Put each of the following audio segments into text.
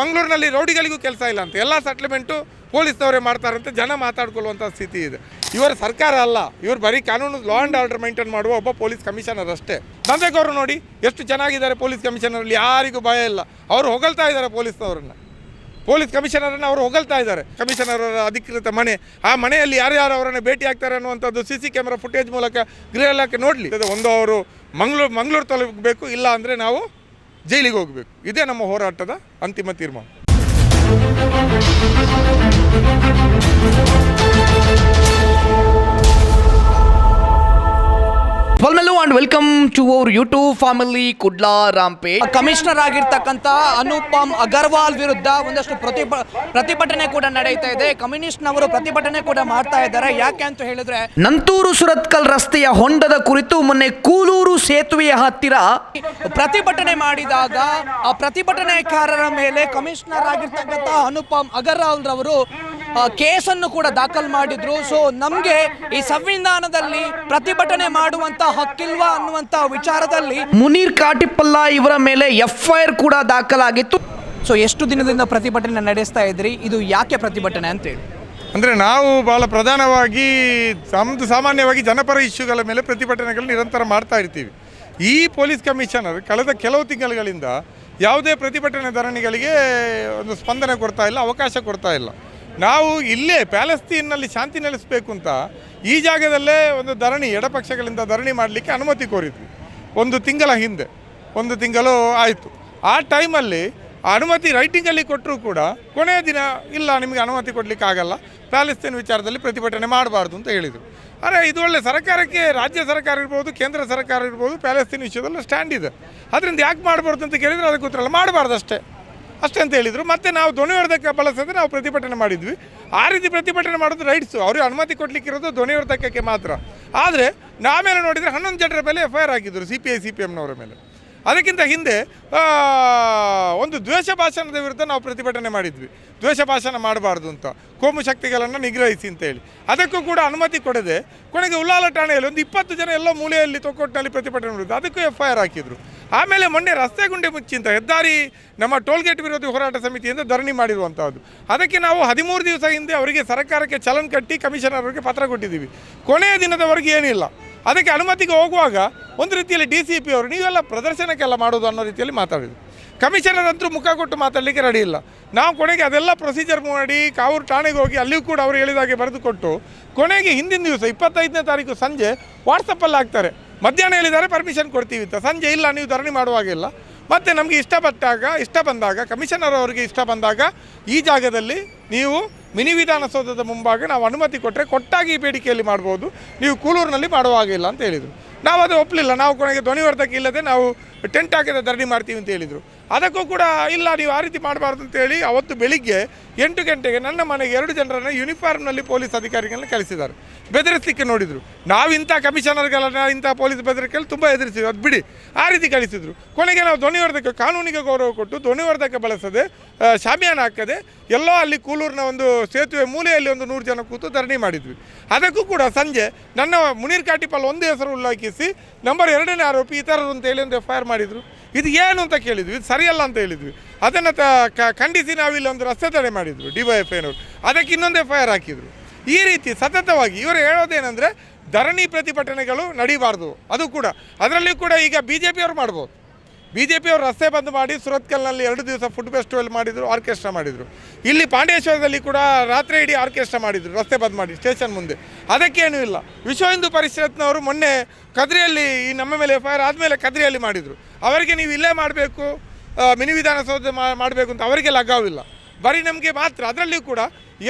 ಮಂಗಳೂರಿನಲ್ಲಿ ರೌಡಿಗಳಿಗೂ ಕೆಲಸ ಇಲ್ಲ ಅಂತ. ಎಲ್ಲ ಸೆಟ್ಲ್ಮೆಂಟು ಪೊಲೀಸ್ನವರೇ ಮಾಡ್ತಾರಂತೆ, ಜನ ಮಾತಾಡ್ಕೊಳ್ಳುವಂಥ ಸ್ಥಿತಿ ಇದೆ. ಇವರ ಸರ್ಕಾರ ಅಲ್ಲ, ಇವರು ಬರೀ ಕಾನೂನು ಲಾ ಆ್ಯಂಡ್ ಆರ್ಡರ್ ಮೈಂಟೈನ್ ಮಾಡುವ ಒಬ್ಬ ಪೊಲೀಸ್ ಕಮಿಷನರ್ ಅಷ್ಟೇ. ನಂದೇಗೌಡರು ನೋಡಿ, ಎಷ್ಟು ಚೆನ್ನಾಗಿದ್ದಾರೆ ಪೊಲೀಸ್ ಕಮಿಷನರಲ್ಲಿ ಯಾರಿಗೂ ಭಯ ಇಲ್ಲ. ಅವರು ಹೊಗಳ್ತಾ ಇದ್ದಾರೆ ಪೊಲೀಸ್ನವರನ್ನ. ಪೊಲೀಸ್ ಕಮಿಷನರನ್ನು ಅವರು ಹೊಗಳ್ತಾ ಇದ್ದಾರೆ. ಕಮಿಷನರ್ ಅವರ ಅಧಿಕೃತ ಮನೆ, ಆ ಮನೆಯಲ್ಲಿ ಯಾರ್ಯಾರು ಅವರನ್ನು ಭೇಟಿ ಆಗ್ತಾರೆ ಅನ್ನುವಂಥದ್ದು ಸಿ ಸಿ ಕ್ಯಾಮ್ರಾ ಫುಟೇಜ್ ಮೂಲಕ ಗೃಹ ಇಲಾಖೆ ನೋಡಲಿ. ಒಂದು ಅವರು ಮಂಗ್ಳೂರು ಮಂಗ್ಳೂರು ತಲುಪಬೇಕು ಇಲ್ಲ ಅಂದರೆ ನಾವು ಜೈಲಿಗೆ ಹೋಗಬೇಕು. ಇದೇ ನಮ್ಮ ಹೋರಾಟದ ಅಂತಿಮ ತೀರ್ಮಾನ. And welcome to our YouTube family Kudla Rampe commissioner ಆಗಿರ್ತಕ್ಕಂಥ ಅನುಪಮ್ ಅಗರ್ವಾಲ್ ವಿರುದ್ಧ ಒಂದಷ್ಟು ಪ್ರತಿಭ ಪ್ರತಿಭಟನೆ ಕೂಡ ನಡೀತಾ ಇದೆ. ಕಮ್ಯುನಿಸ್ಟ್ನವರು ಪ್ರತಿಭಟನೆ ಕೂಡ ಮಾಡ್ತಾ ಇದ್ದಾರೆ. ಯಾಕೆ ಅಂತ ಹೇಳಿದ್ರೆ, ನಂತೂರು ಸುರತ್ಕಲ್ ರಸ್ತೆಯ ಹೊಂಡದ ಕುರಿತು ಮೊನ್ನೆ ಕೂಲೂರು ಸೇತುವೆಯ ಹತ್ತಿರ ಪ್ರತಿಭಟನೆ ಮಾಡಿದಾಗ ಆ ಪ್ರತಿಭಟನೆಕಾರರ ಮೇಲೆ ಕಮಿಷನರ್ ಆಗಿರ್ತಕ್ಕಂಥ ಅನುಪಮ್ ಅಗರ್ವಾಲ್ ರವರು ಕೇಸನ್ನು ಕೂಡ ದಾಖಲು ಮಾಡಿದ್ರು. ಸೊ ನಮಗೆ ಈ ಸಂವಿಧಾನದಲ್ಲಿ ಪ್ರತಿಭಟನೆ ಮಾಡುವಂತ ಹಕ್ಕಿಲ್ವಾ ಅನ್ನುವಂತ ವಿಚಾರದಲ್ಲಿ ಮುನೀರ್ ಕಾಟಿಪಲ್ಲ ಇವರ ಮೇಲೆ ಎಫ್ಐಆರ್ ಐ ಆರ್ ಕೂಡ ದಾಖಲಾಗಿತ್ತು. ಸೊ ಎಷ್ಟು ದಿನದಿಂದ ಪ್ರತಿಭಟನೆ ನಡೆಸ್ತಾ ಇದ್ರಿ? ಇದು ಯಾಕೆ ಪ್ರತಿಭಟನೆ ಅಂತೇಳಿ ಅಂದರೆ ನಾವು ಭಾಳ ಪ್ರಧಾನವಾಗಿ ನಮ್ಮದು ಸಾಮಾನ್ಯವಾಗಿ ಜನಪರ ಇಶ್ಯೂಗಳ ಮೇಲೆ ಪ್ರತಿಭಟನೆಗಳು ನಿರಂತರ ಮಾಡ್ತಾ ಇರ್ತೀವಿ. ಈ ಪೊಲೀಸ್ ಕಮಿಷನರ್ ಕಳೆದ ಕೆಲವು ತಿಂಗಳುಗಳಿಂದ ಯಾವುದೇ ಪ್ರತಿಭಟನೆ ಧರಣಿಗಳಿಗೆ ಒಂದು ಸ್ಪಂದನೆ ಕೊಡ್ತಾ ಇಲ್ಲ ಅವಕಾಶ ಕೊಡ್ತಾ ಇಲ್ಲ. ನಾವು ಇಲ್ಲೇ ಪ್ಯಾಲೆಸ್ತೀನ್ನಲ್ಲಿ ಶಾಂತಿ ನೆಲೆಸಬೇಕು ಅಂತ ಈ ಜಾಗದಲ್ಲೇ ಒಂದು ಧರಣಿ, ಎಡಪಕ್ಷಗಳಿಂದ ಧರಣಿ ಮಾಡಲಿಕ್ಕೆ ಅನುಮತಿ ಕೋರಿದ್ವಿ. ಒಂದು ತಿಂಗಳ ಹಿಂದೆ, ಒಂದು ತಿಂಗಳು ಆಯಿತು. ಆ ಟೈಮಲ್ಲಿ ಅನುಮತಿ ರೈಟಿಂಗಲ್ಲಿ ಕೊಟ್ಟರೂ ಕೂಡ ಕೊನೆಯ ದಿನ ಇಲ್ಲ, ನಿಮಗೆ ಅನುಮತಿ ಕೊಡಲಿಕ್ಕೆ ಆಗಲ್ಲ ಪ್ಯಾಲೆಸ್ತೀನ್ ವಿಚಾರದಲ್ಲಿ ಪ್ರತಿಭಟನೆ ಮಾಡಬಾರ್ದು ಅಂತ ಹೇಳಿದರು. ಅರೆ, ಇದು ಒಳ್ಳೆ ಸರ್ಕಾರಕ್ಕೆ, ರಾಜ್ಯ ಸರ್ಕಾರ ಇರ್ಬೋದು, ಕೇಂದ್ರ ಸರ್ಕಾರ ಇರ್ಬೋದು, ಪ್ಯಾಲೆಸ್ತೀನ್ ವಿಷಯದಲ್ಲಿ ಸ್ಟ್ಯಾಂಡ್ ಇದೆ. ಅದರಿಂದ ಯಾಕೆ ಮಾಡಬಾರ್ದು ಅಂತ ಕೇಳಿದರೆ ಅದಕ್ಕೆ ಉತ್ತರ ಮಾಡಬಾರ್ದು ಅಷ್ಟೇ. ಅಷ್ಟೇ ಅಂತ ಹೇಳಿದರು. ಮತ್ತೆ ನಾವು ಧ್ವನಿವರ್ಧಕ ಬಳಸಿದ್ರೆ ನಾವು ಪ್ರತಿಭಟನೆ ಮಾಡಿದ್ವಿ. ಆ ರೀತಿ ಪ್ರತಿಭಟನೆ ಮಾಡೋದು ರೈಟ್ಸು ಅವ್ರಿಗೆ ಅನುಮತಿ ಕೊಡಲಿಕ್ಕಿರೋದು ಧ್ವನಿವರ್ಧಕಕ್ಕೆ ಮಾತ್ರ. ಆದರೆ ನಾವೇನು ನೋಡಿದರೆ ಹನ್ನೊಂದು ಜನರ ಮೇಲೆ ಎಫ್ ಐ ಆರ್ ಹಾಕಿದ್ರು C P I C P ಎಮ್ನವರ ಮೇಲೆ. ಅದಕ್ಕಿಂತ ಹಿಂದೆ ಒಂದು ದ್ವೇಷ ಭಾಷಣದ ವಿರುದ್ಧ ನಾವು ಪ್ರತಿಭಟನೆ ಮಾಡಿದ್ವಿ. ದ್ವೇಷ ಭಾಷಣ ಮಾಡಬಾರ್ದು ಅಂತ. ಕೋಮು ಶಕ್ತಿಗಳನ್ನು ನಿಗ್ರಹಿಸಿ ಅಂತೇಳಿ ಅದಕ್ಕೂ ಕೂಡ ಅನುಮತಿ ಕೊಡದೆ ಕೊನೆಗೆ ಉಳ್ಳಾಲ ಠಾಣೆಯಲ್ಲಿ ಒಂದು ಇಪ್ಪತ್ತು ಜನ ಎಲ್ಲೋ ಮೂಲೆಯಲ್ಲಿ ತೊಕ್ಕೊಟ್ಟಿನಲ್ಲಿ ಪ್ರತಿಭಟನೆ ಮಾಡಿದ್ರು. ಅದಕ್ಕೂ ಎಫ್ ಐ ಆರ್ ಹಾಕಿದ್ರು. ಆಮೇಲೆ ಮೊನ್ನೆ ರಸ್ತೆ ಗುಂಡಿ ಮುಚ್ಚಿಂತ ಹೆದ್ದಾರಿ, ನಮ್ಮ ಟೋಲ್ಗೇಟ್ ವಿರೋಧಿ ಹೋರಾಟ ಸಮಿತಿಯಿಂದ ಧರಣಿ ಮಾಡಿರುವಂಥದ್ದು ಅದಕ್ಕೆ ನಾವು ಹದಿಮೂರು ದಿವಸ ಹಿಂದೆ ಅವರಿಗೆ ಸರ್ಕಾರಕ್ಕೆ ಚಲನ್ ಕಟ್ಟಿ ಕಮಿಷನರ್ ಅವರಿಗೆ ಪತ್ರ ಕೊಟ್ಟಿದ್ದೀವಿ. ಕೊನೆಯ ದಿನದವರೆಗೆ ಏನಿಲ್ಲ. ಅದಕ್ಕೆ ಅನುಮತಿಗೆ ಹೋಗುವಾಗ ಒಂದು ರೀತಿಯಲ್ಲಿ ಡಿ ಸಿ ಪಿ ಅವರು, ನೀವೆಲ್ಲ ಪ್ರದರ್ಶನಕ್ಕೆಲ್ಲ ಮಾಡೋದು ಅನ್ನೋ ರೀತಿಯಲ್ಲಿ ಮಾತಾಡಿದ್ರು. ಕಮಿಷನರ್ ಅಂತೂ ಮುಖ ಕೊಟ್ಟು ಮಾತಾಡಲಿಕ್ಕೆ ರೆಡಿ ಇಲ್ಲ. ನಾವು ಕೊನೆಗೆ ಅದೆಲ್ಲ ಪ್ರೊಸೀಜರ್ ಮಾಡಿ ಕಾವೂರು ಠಾಣೆಗೆ ಹೋಗಿ ಅಲ್ಲಿಯೂ ಕೂಡ ಅವರು ಹೇಳಿದಾಗೆ ಬರೆದುಕೊಟ್ಟು ಕೊನೆಗೆ ಹಿಂದಿನ ದಿವಸ, ಇಪ್ಪತ್ತೈದನೇ ತಾರೀಕು ಸಂಜೆ ವಾಟ್ಸಪ್ಪಲ್ಲಿ ಹಾಕ್ತಾರೆ. ಮಧ್ಯಾಹ್ನ ಹೇಳಿದ್ದಾರೆ ಪರ್ಮಿಷನ್ ಕೊಡ್ತೀವಿ ಅಂತ. ಸಂಜೆ ಇಲ್ಲ, ನೀವು ಧರಣಿ ಮಾಡುವಾಗಿಲ್ಲ. ಮತ್ತು ನಮಗೆ ಇಷ್ಟಪಟ್ಟಾಗ, ಇಷ್ಟ ಬಂದಾಗ ಕಮಿಷನರ್ ಅವರಿಗೆ ಇಷ್ಟ ಬಂದಾಗ ಈ ಜಾಗದಲ್ಲಿ ನೀವು ಮಿನಿ ವಿಧಾನಸೌಧದ ಮುಂಭಾಗ ನಾವು ಅನುಮತಿ ಕೊಟ್ಟರೆ ಕೊಟ್ಟಾಗಿ ಈ ಬೇಡಿಕೆಯಲ್ಲಿ ಮಾಡ್ಬೋದು. ನೀವು ಕೂಲೂರಿನಲ್ಲಿ ಮಾಡುವಾಗಿಲ್ಲ ಅಂತ ಹೇಳಿದರು. ನಾವು ಅದು ಒಪ್ಪಲಿಲ್ಲ ನಾವು ಕೊನೆಗೆ ಧ್ವನಿವರ್ಧಕ ಇಲ್ಲದೆ ನಾವು ಟೆಂಟ್ ಹಾಕಿದ ಧರಣಿ ಮಾಡ್ತೀವಿ ಅಂತ ಹೇಳಿದರು. ಅದಕ್ಕೂ ಕೂಡ ಇಲ್ಲ, ನೀವು ಆ ರೀತಿ ಮಾಡಬಾರ್ದು ಅಂತೇಳಿ ಅವತ್ತು ಬೆಳಿಗ್ಗೆ ಎಂಟು ಗಂಟೆಗೆ ನನ್ನ ಮನೆಗೆ ಎರಡು ಜನರನ್ನು ಯೂನಿಫಾರ್ಮ್ನಲ್ಲಿ ಪೊಲೀಸ್ ಅಧಿಕಾರಿಗಳನ್ನ ಕಳಿಸಿದ್ದಾರೆ. ಬೆದರಿಸಲಿಕ್ಕೆ ನೋಡಿದರು. ನಾವು ಇಂಥ ಕಮಿಷನರ್ಗಳನ್ನು ಇಂಥ ಪೊಲೀಸ್ ಬೆದರಿಕೆಯಲ್ಲಿ ತುಂಬ ಎದುರಿಸಿದ್ವಿ. ಅದು ಬಿಡಿ, ಆ ರೀತಿ ಕಳಿಸಿದ್ರು. ಕೊನೆಗೆ ನಾವು ಧ್ವನಿವರ್ಧಕ, ಕಾನೂನಿಗೆ ಗೌರವ ಕೊಟ್ಟು ಧ್ವನಿವರ್ಧಕ ಬಳಸದೆ ಶಾಮಿಯಾನ ಹಾಕದೆ ಎಲ್ಲೋ ಅಲ್ಲಿ ಕೂಲೂರಿನ ಒಂದು ಸೇತುವೆ ಮೂಲೆಯಲ್ಲಿ ಒಂದು ನೂರು ಜನ ಕೂತು ಧರಣಿ ಮಾಡಿದ್ವಿ. ಅದಕ್ಕೂ ಕೂಡ ಸಂಜೆ ನನ್ನ ಮುನೀರ್ ಕಾಟಿಪಾಲ್ ಒಂದು ಹೆಸರು ಉಲ್ಲೇಖಿಸಿ, ನಂಬರ್ ಎರಡನೇ ಆರೋಪಿ ಇತರರು ಅಂತ ಹೇಳಿ ಒಂದು ಎಫ್ ಐ ಆರ್ ಮಾಡಿದರು. ಇದು ಏನು ಅಂತ ಕೇಳಿದ್ವಿ, ಇದು ಸರಿಯಲ್ಲ ಅಂತ ಹೇಳಿದ್ವಿ. ಅದನ್ನು ತ ಖಂಡಿಸಿ ನಾವಿಲ್ಲಿ ಒಂದು ರಸ್ತೆ ತಡೆ ಮಾಡಿದ್ರು ಡಿ ವೈ ಎಫ್ ಐನವರು ಅದಕ್ಕೆ ಇನ್ನೊಂದು ಎಫ್ ಐ ಆರ್ ಹಾಕಿದರು. ಈ ರೀತಿ ಸತತವಾಗಿ ಇವರು ಹೇಳೋದೇನೆಂದರೆ ಧರಣಿ ಪ್ರತಿಭಟನೆಗಳು ನಡೀಬಾರ್ದು, ಅದು ಕೂಡ. ಅದರಲ್ಲಿಯೂ ಕೂಡ ಈಗ ಬಿ ಜೆ ಪಿಯವರು ಮಾಡ್ಬೋದು. ಬಿ ಜೆ ಪಿಯವರು ರಸ್ತೆ ಬಂದ್ ಮಾಡಿ ಸುರತ್ಕಲ್ನಲ್ಲಿ ಎರಡು ದಿವಸ ಫುಡ್ ಫೆಸ್ಟಿವಲ್ ಮಾಡಿದರು, ಆರ್ಕೆಸ್ಟ್ರಾ ಮಾಡಿದರು. ಇಲ್ಲಿ ಪಾಂಡೇಶ್ವರದಲ್ಲಿ ಕೂಡ ರಾತ್ರಿ ಇಡೀ ಆರ್ಕೆಸ್ಟ್ರಾ ಮಾಡಿದರು, ರಸ್ತೆ ಬಂದ್ ಮಾಡಿ ಸ್ಟೇಷನ್ ಮುಂದೆ. ಅದಕ್ಕೇನೂ ಇಲ್ಲ. ವಿಶ್ವ ಹಿಂದೂ ಪರಿಷತ್ನವರು ಮೊನ್ನೆ ಕದ್ರಿಯಲ್ಲಿ ಈ ನಮ್ಮ ಮೇಲೆ ಎಫ್ ಐ ಆರ್ ಆದಮೇಲೆ ಕದ್ರಿಯಲ್ಲಿ ಮಾಡಿದರು. ಅವರಿಗೆ ನೀವು ಇಲ್ಲೇ ಮಾಡಬೇಕು ಮಿನಿ ವಿಧಾನಸೌಧ ಮಾಡಬೇಕು ಅಂತ ಅವರಿಗೆ ಲಗಾವಿಲ್ಲ. ಬರೀ ನಮಗೆ ಮಾತ್ರ, ಅದರಲ್ಲಿಯೂ ಕೂಡ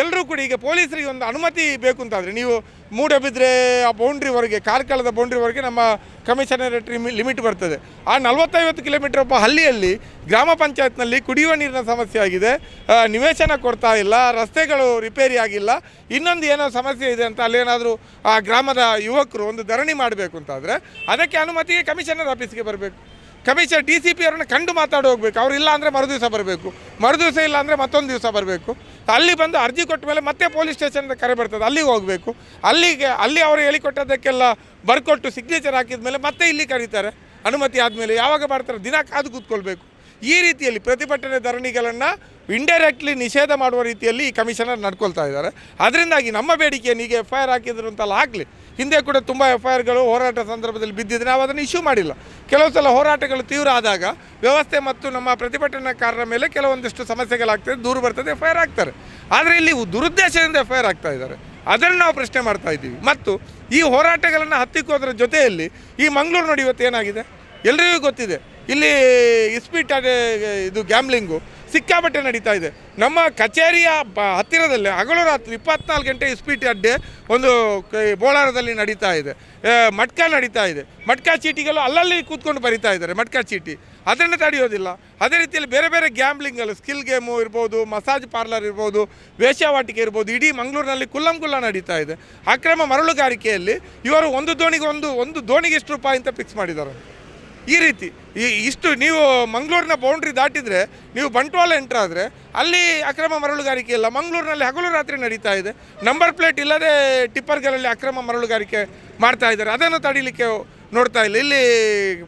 ಎಲ್ಲರೂ ಕೂಡ ಈಗ ಪೊಲೀಸರಿಗೆ ಒಂದು ಅನುಮತಿ ಬೇಕು ಅಂತಾದರೆ ನೀವು ಮೂಡಬಿದ್ರೆ ಆ ಬೌಂಡ್ರಿವರೆಗೆ ಕಾರ್ಕಳದ ಬೌಂಡ್ರಿವರೆಗೆ ನಮ್ಮ ಕಮಿಷನರೇಟ್ ಲಿಮಿಟ್ ಬರ್ತದೆ. ಆ ನಲವತ್ತೈವತ್ತು ಕಿಲೋಮೀಟರ್ ಒಬ್ಬ ಹಳ್ಳಿಯಲ್ಲಿ, ಗ್ರಾಮ ಪಂಚಾಯತ್ನಲ್ಲಿ ಕುಡಿಯುವ ನೀರಿನ ಸಮಸ್ಯೆ ಆಗಿದೆ. ನಿವೇಶನ ಕೊಡ್ತಾ ಇಲ್ಲ, ರಸ್ತೆಗಳು ರಿಪೇರಿ ಆಗಿಲ್ಲ. ಇನ್ನೊಂದು ಏನೋ ಸಮಸ್ಯೆ ಇದೆ ಅಂತ ಅಲ್ಲೇನಾದರೂ ಆ ಗ್ರಾಮದ ಯುವಕರು ಒಂದು ಧರಣಿ ಮಾಡಬೇಕು ಅಂತಾದರೆ ಅದಕ್ಕೆ ಅನುಮತಿಗೆ ಕಮಿಷನರ್ ಆಫೀಸ್ಗೆ ಬರಬೇಕು. ಕಮಿಷನ್ ಡಿ ಸಿ ಪಿ ಅವ್ರನ್ನ ಕಂಡು ಮಾತಾಡಿ ಹೋಗ್ಬೇಕು. ಅವ್ರು ಇಲ್ಲ ಅಂದರೆ ಮರುದಿವಸ ಬರಬೇಕು. ಮರುದಿವಸ ಇಲ್ಲ ಅಂದರೆ ಮತ್ತೊಂದು ದಿವಸ ಬರಬೇಕು. ಅಲ್ಲಿ ಬಂದು ಅರ್ಜಿ ಕೊಟ್ಟ ಮೇಲೆ ಮತ್ತೆ ಪೊಲೀಸ್ ಸ್ಟೇಷನ್ ಕರೆ ಬರ್ತದೆ. ಅಲ್ಲಿಗೆ ಹೋಗಬೇಕು. ಅಲ್ಲಿಗೆ, ಅಲ್ಲಿ ಅವರು ಹೇಳಿಕೊಟ್ಟದ್ದಕ್ಕೆಲ್ಲ ಬರ್ಕೊಟ್ಟು ಸಿಗ್ನೇಚರ್ ಹಾಕಿದ ಮೇಲೆ ಮತ್ತೆ ಇಲ್ಲಿ ಕರೀತಾರೆ. ಅನುಮತಿ ಆದಮೇಲೆ ಯಾವಾಗ ಬರ್ತಾರೆ ದಿನ ಕಾದು ಕೂತ್ಕೊಳ್ಬೇಕು. ಈ ರೀತಿಯಲ್ಲಿ ಪ್ರತಿಭಟನೆ ಧರಣಿಗಳನ್ನು ಇಂಡೈರೆಕ್ಟ್ಲಿ ನಿಷೇಧ ಮಾಡುವ ರೀತಿಯಲ್ಲಿ ಈ ಕಮಿಷನರ್ ನಡ್ಕೊಳ್ತಾ ಇದ್ದಾರೆ. ಅದರಿಂದಾಗಿ ನಮ್ಮ ಬೇಡಿಕೆಯನ್ನು ಈಗ ಎಫ್ ಐ ಆರ್ ಹಾಕಿದ್ರು ಅಂತೆಲ್ಲ ಆಗಲಿ. ಹಿಂದೆ ಕೂಡ ತುಂಬ ಎಫ್ ಐ ಆರ್ಗಳು ಹೋರಾಟ ಸಂದರ್ಭದಲ್ಲಿ ಬಿದ್ದಿದ್ರೆ ನಾವು ಅದನ್ನು ಇಶ್ಯೂ ಮಾಡಿಲ್ಲ. ಕೆಲವು ಸಲ ಹೋರಾಟಗಳು ತೀವ್ರ ಆದಾಗ ವ್ಯವಸ್ಥೆ ಮತ್ತು ನಮ್ಮ ಪ್ರತಿಭಟನಾಕಾರರ ಮೇಲೆ ಕೆಲವೊಂದಿಷ್ಟು ಸಮಸ್ಯೆಗಳಾಗ್ತದೆ, ದೂರು ಬರ್ತದೆ ಎಫ್ ಐ ಆರ್ ಆಗ್ತಾರೆ ಆದರೆ ಇಲ್ಲಿ ದುರುದ್ದೇಶದಿಂದ ಎಫ್ ಐ ಆರ್ ಆಗ್ತಾ ಇದ್ದಾರೆ. ಅದನ್ನು ನಾವು ಪ್ರಶ್ನೆ ಮಾಡ್ತಾ ಇದ್ದೀವಿ. ಮತ್ತು ಈ ಹೋರಾಟಗಳನ್ನು ಹತ್ತಿಕ್ಕೋದ್ರ ಜೊತೆಯಲ್ಲಿ ಈ ಮಂಗಳೂರು ನೋಡಿ ಇವತ್ತು ಏನಾಗಿದೆ? ಎಲ್ರಿಗೂ ಗೊತ್ತಿದೆ. ಇಲ್ಲಿ ಇಸ್ಪೀಟ್ ಇದು ಗ್ಯಾಮ್ಲಿಂಗು ಸಿಕ್ಕಾಪಟ್ಟೆ ನಡೀತಾ ಇದೆ. ನಮ್ಮ ಕಚೇರಿಯ ಹತ್ತಿರದಲ್ಲಿ ಹಗಲು ರಾತ್ರಿ ಇಪ್ಪತ್ನಾಲ್ಕು ಗಂಟೆ ಇಸ್ಪೀಟಿ ಅಡ್ಡೆ ಒಂದು ಬೋಳಾರದಲ್ಲಿ ನಡೀತಾ ಇದೆ. ಮಟ್ಕ ನಡೀತಾ ಇದೆ. ಮಟ್ಕ ಚೀಟಿಗಳು ಅಲ್ಲಲ್ಲಿ ಕೂತ್ಕೊಂಡು ಬರಿತಾ ಇದ್ದಾರೆ ಮಟ್ಕ ಚೀಟಿ. ಅದನ್ನು ತಡೆಯೋದಿಲ್ಲ. ಅದೇ ರೀತಿಯಲ್ಲಿ ಬೇರೆ ಬೇರೆ ಗ್ಯಾಮ್ಲಿಂಗಲ್ಲಿ ಸ್ಕಿಲ್ ಗೇಮು ಇರ್ಬೋದು ಮಸಾಜ್ ಪಾರ್ಲರ್ ಇರ್ಬೋದು ವೇಷವಾಟಿಕೆ ಇರ್ಬೋದು, ಇಡೀ ಮಂಗಳೂರಿನಲ್ಲಿ ಕುಲ್ಲಂ ಕುಲ್ಲ ನಡೀತಾ ಇದೆ. ಅಕ್ರಮ ಮರಳುಗಾರಿಕೆಯಲ್ಲಿ ಇವರು ಒಂದು ದೋಣಿಗೆ ಒಂದು ಒಂದು ದೋಣಿಗೆ ಎಷ್ಟು ರೂಪಾಯಿ ಅಂತ ಫಿಕ್ಸ್ ಮಾಡಿದ್ದಾರೆ. ಈ ರೀತಿ, ಈ ಇಷ್ಟು ನೀವು ಮಂಗಳೂರಿನ ಬೌಂಡ್ರಿ ದಾಟಿದರೆ, ನೀವು ಬಂಟ್ವಾಳ ಎಂಟ್ರ್ ಆದರೆ, ಅಲ್ಲಿ ಅಕ್ರಮ ಮರಳುಗಾರಿಕೆ ಇಲ್ಲ. ಮಂಗಳೂರಿನಲ್ಲಿ ಹಗಲು ರಾತ್ರಿ ನಡೀತಾ ಇದೆ. ನಂಬರ್ ಪ್ಲೇಟ್ ಇಲ್ಲದೆ ಟಿಪ್ಪರ್ಗಳಲ್ಲಿ ಅಕ್ರಮ ಮರಳುಗಾರಿಕೆ ಮಾಡ್ತಾ ಇದ್ದಾರೆ. ಅದನ್ನು ತಡೀಲಿಕ್ಕೆ ನೋಡ್ತಾ ಇಲ್ಲ. ಇಲ್ಲಿ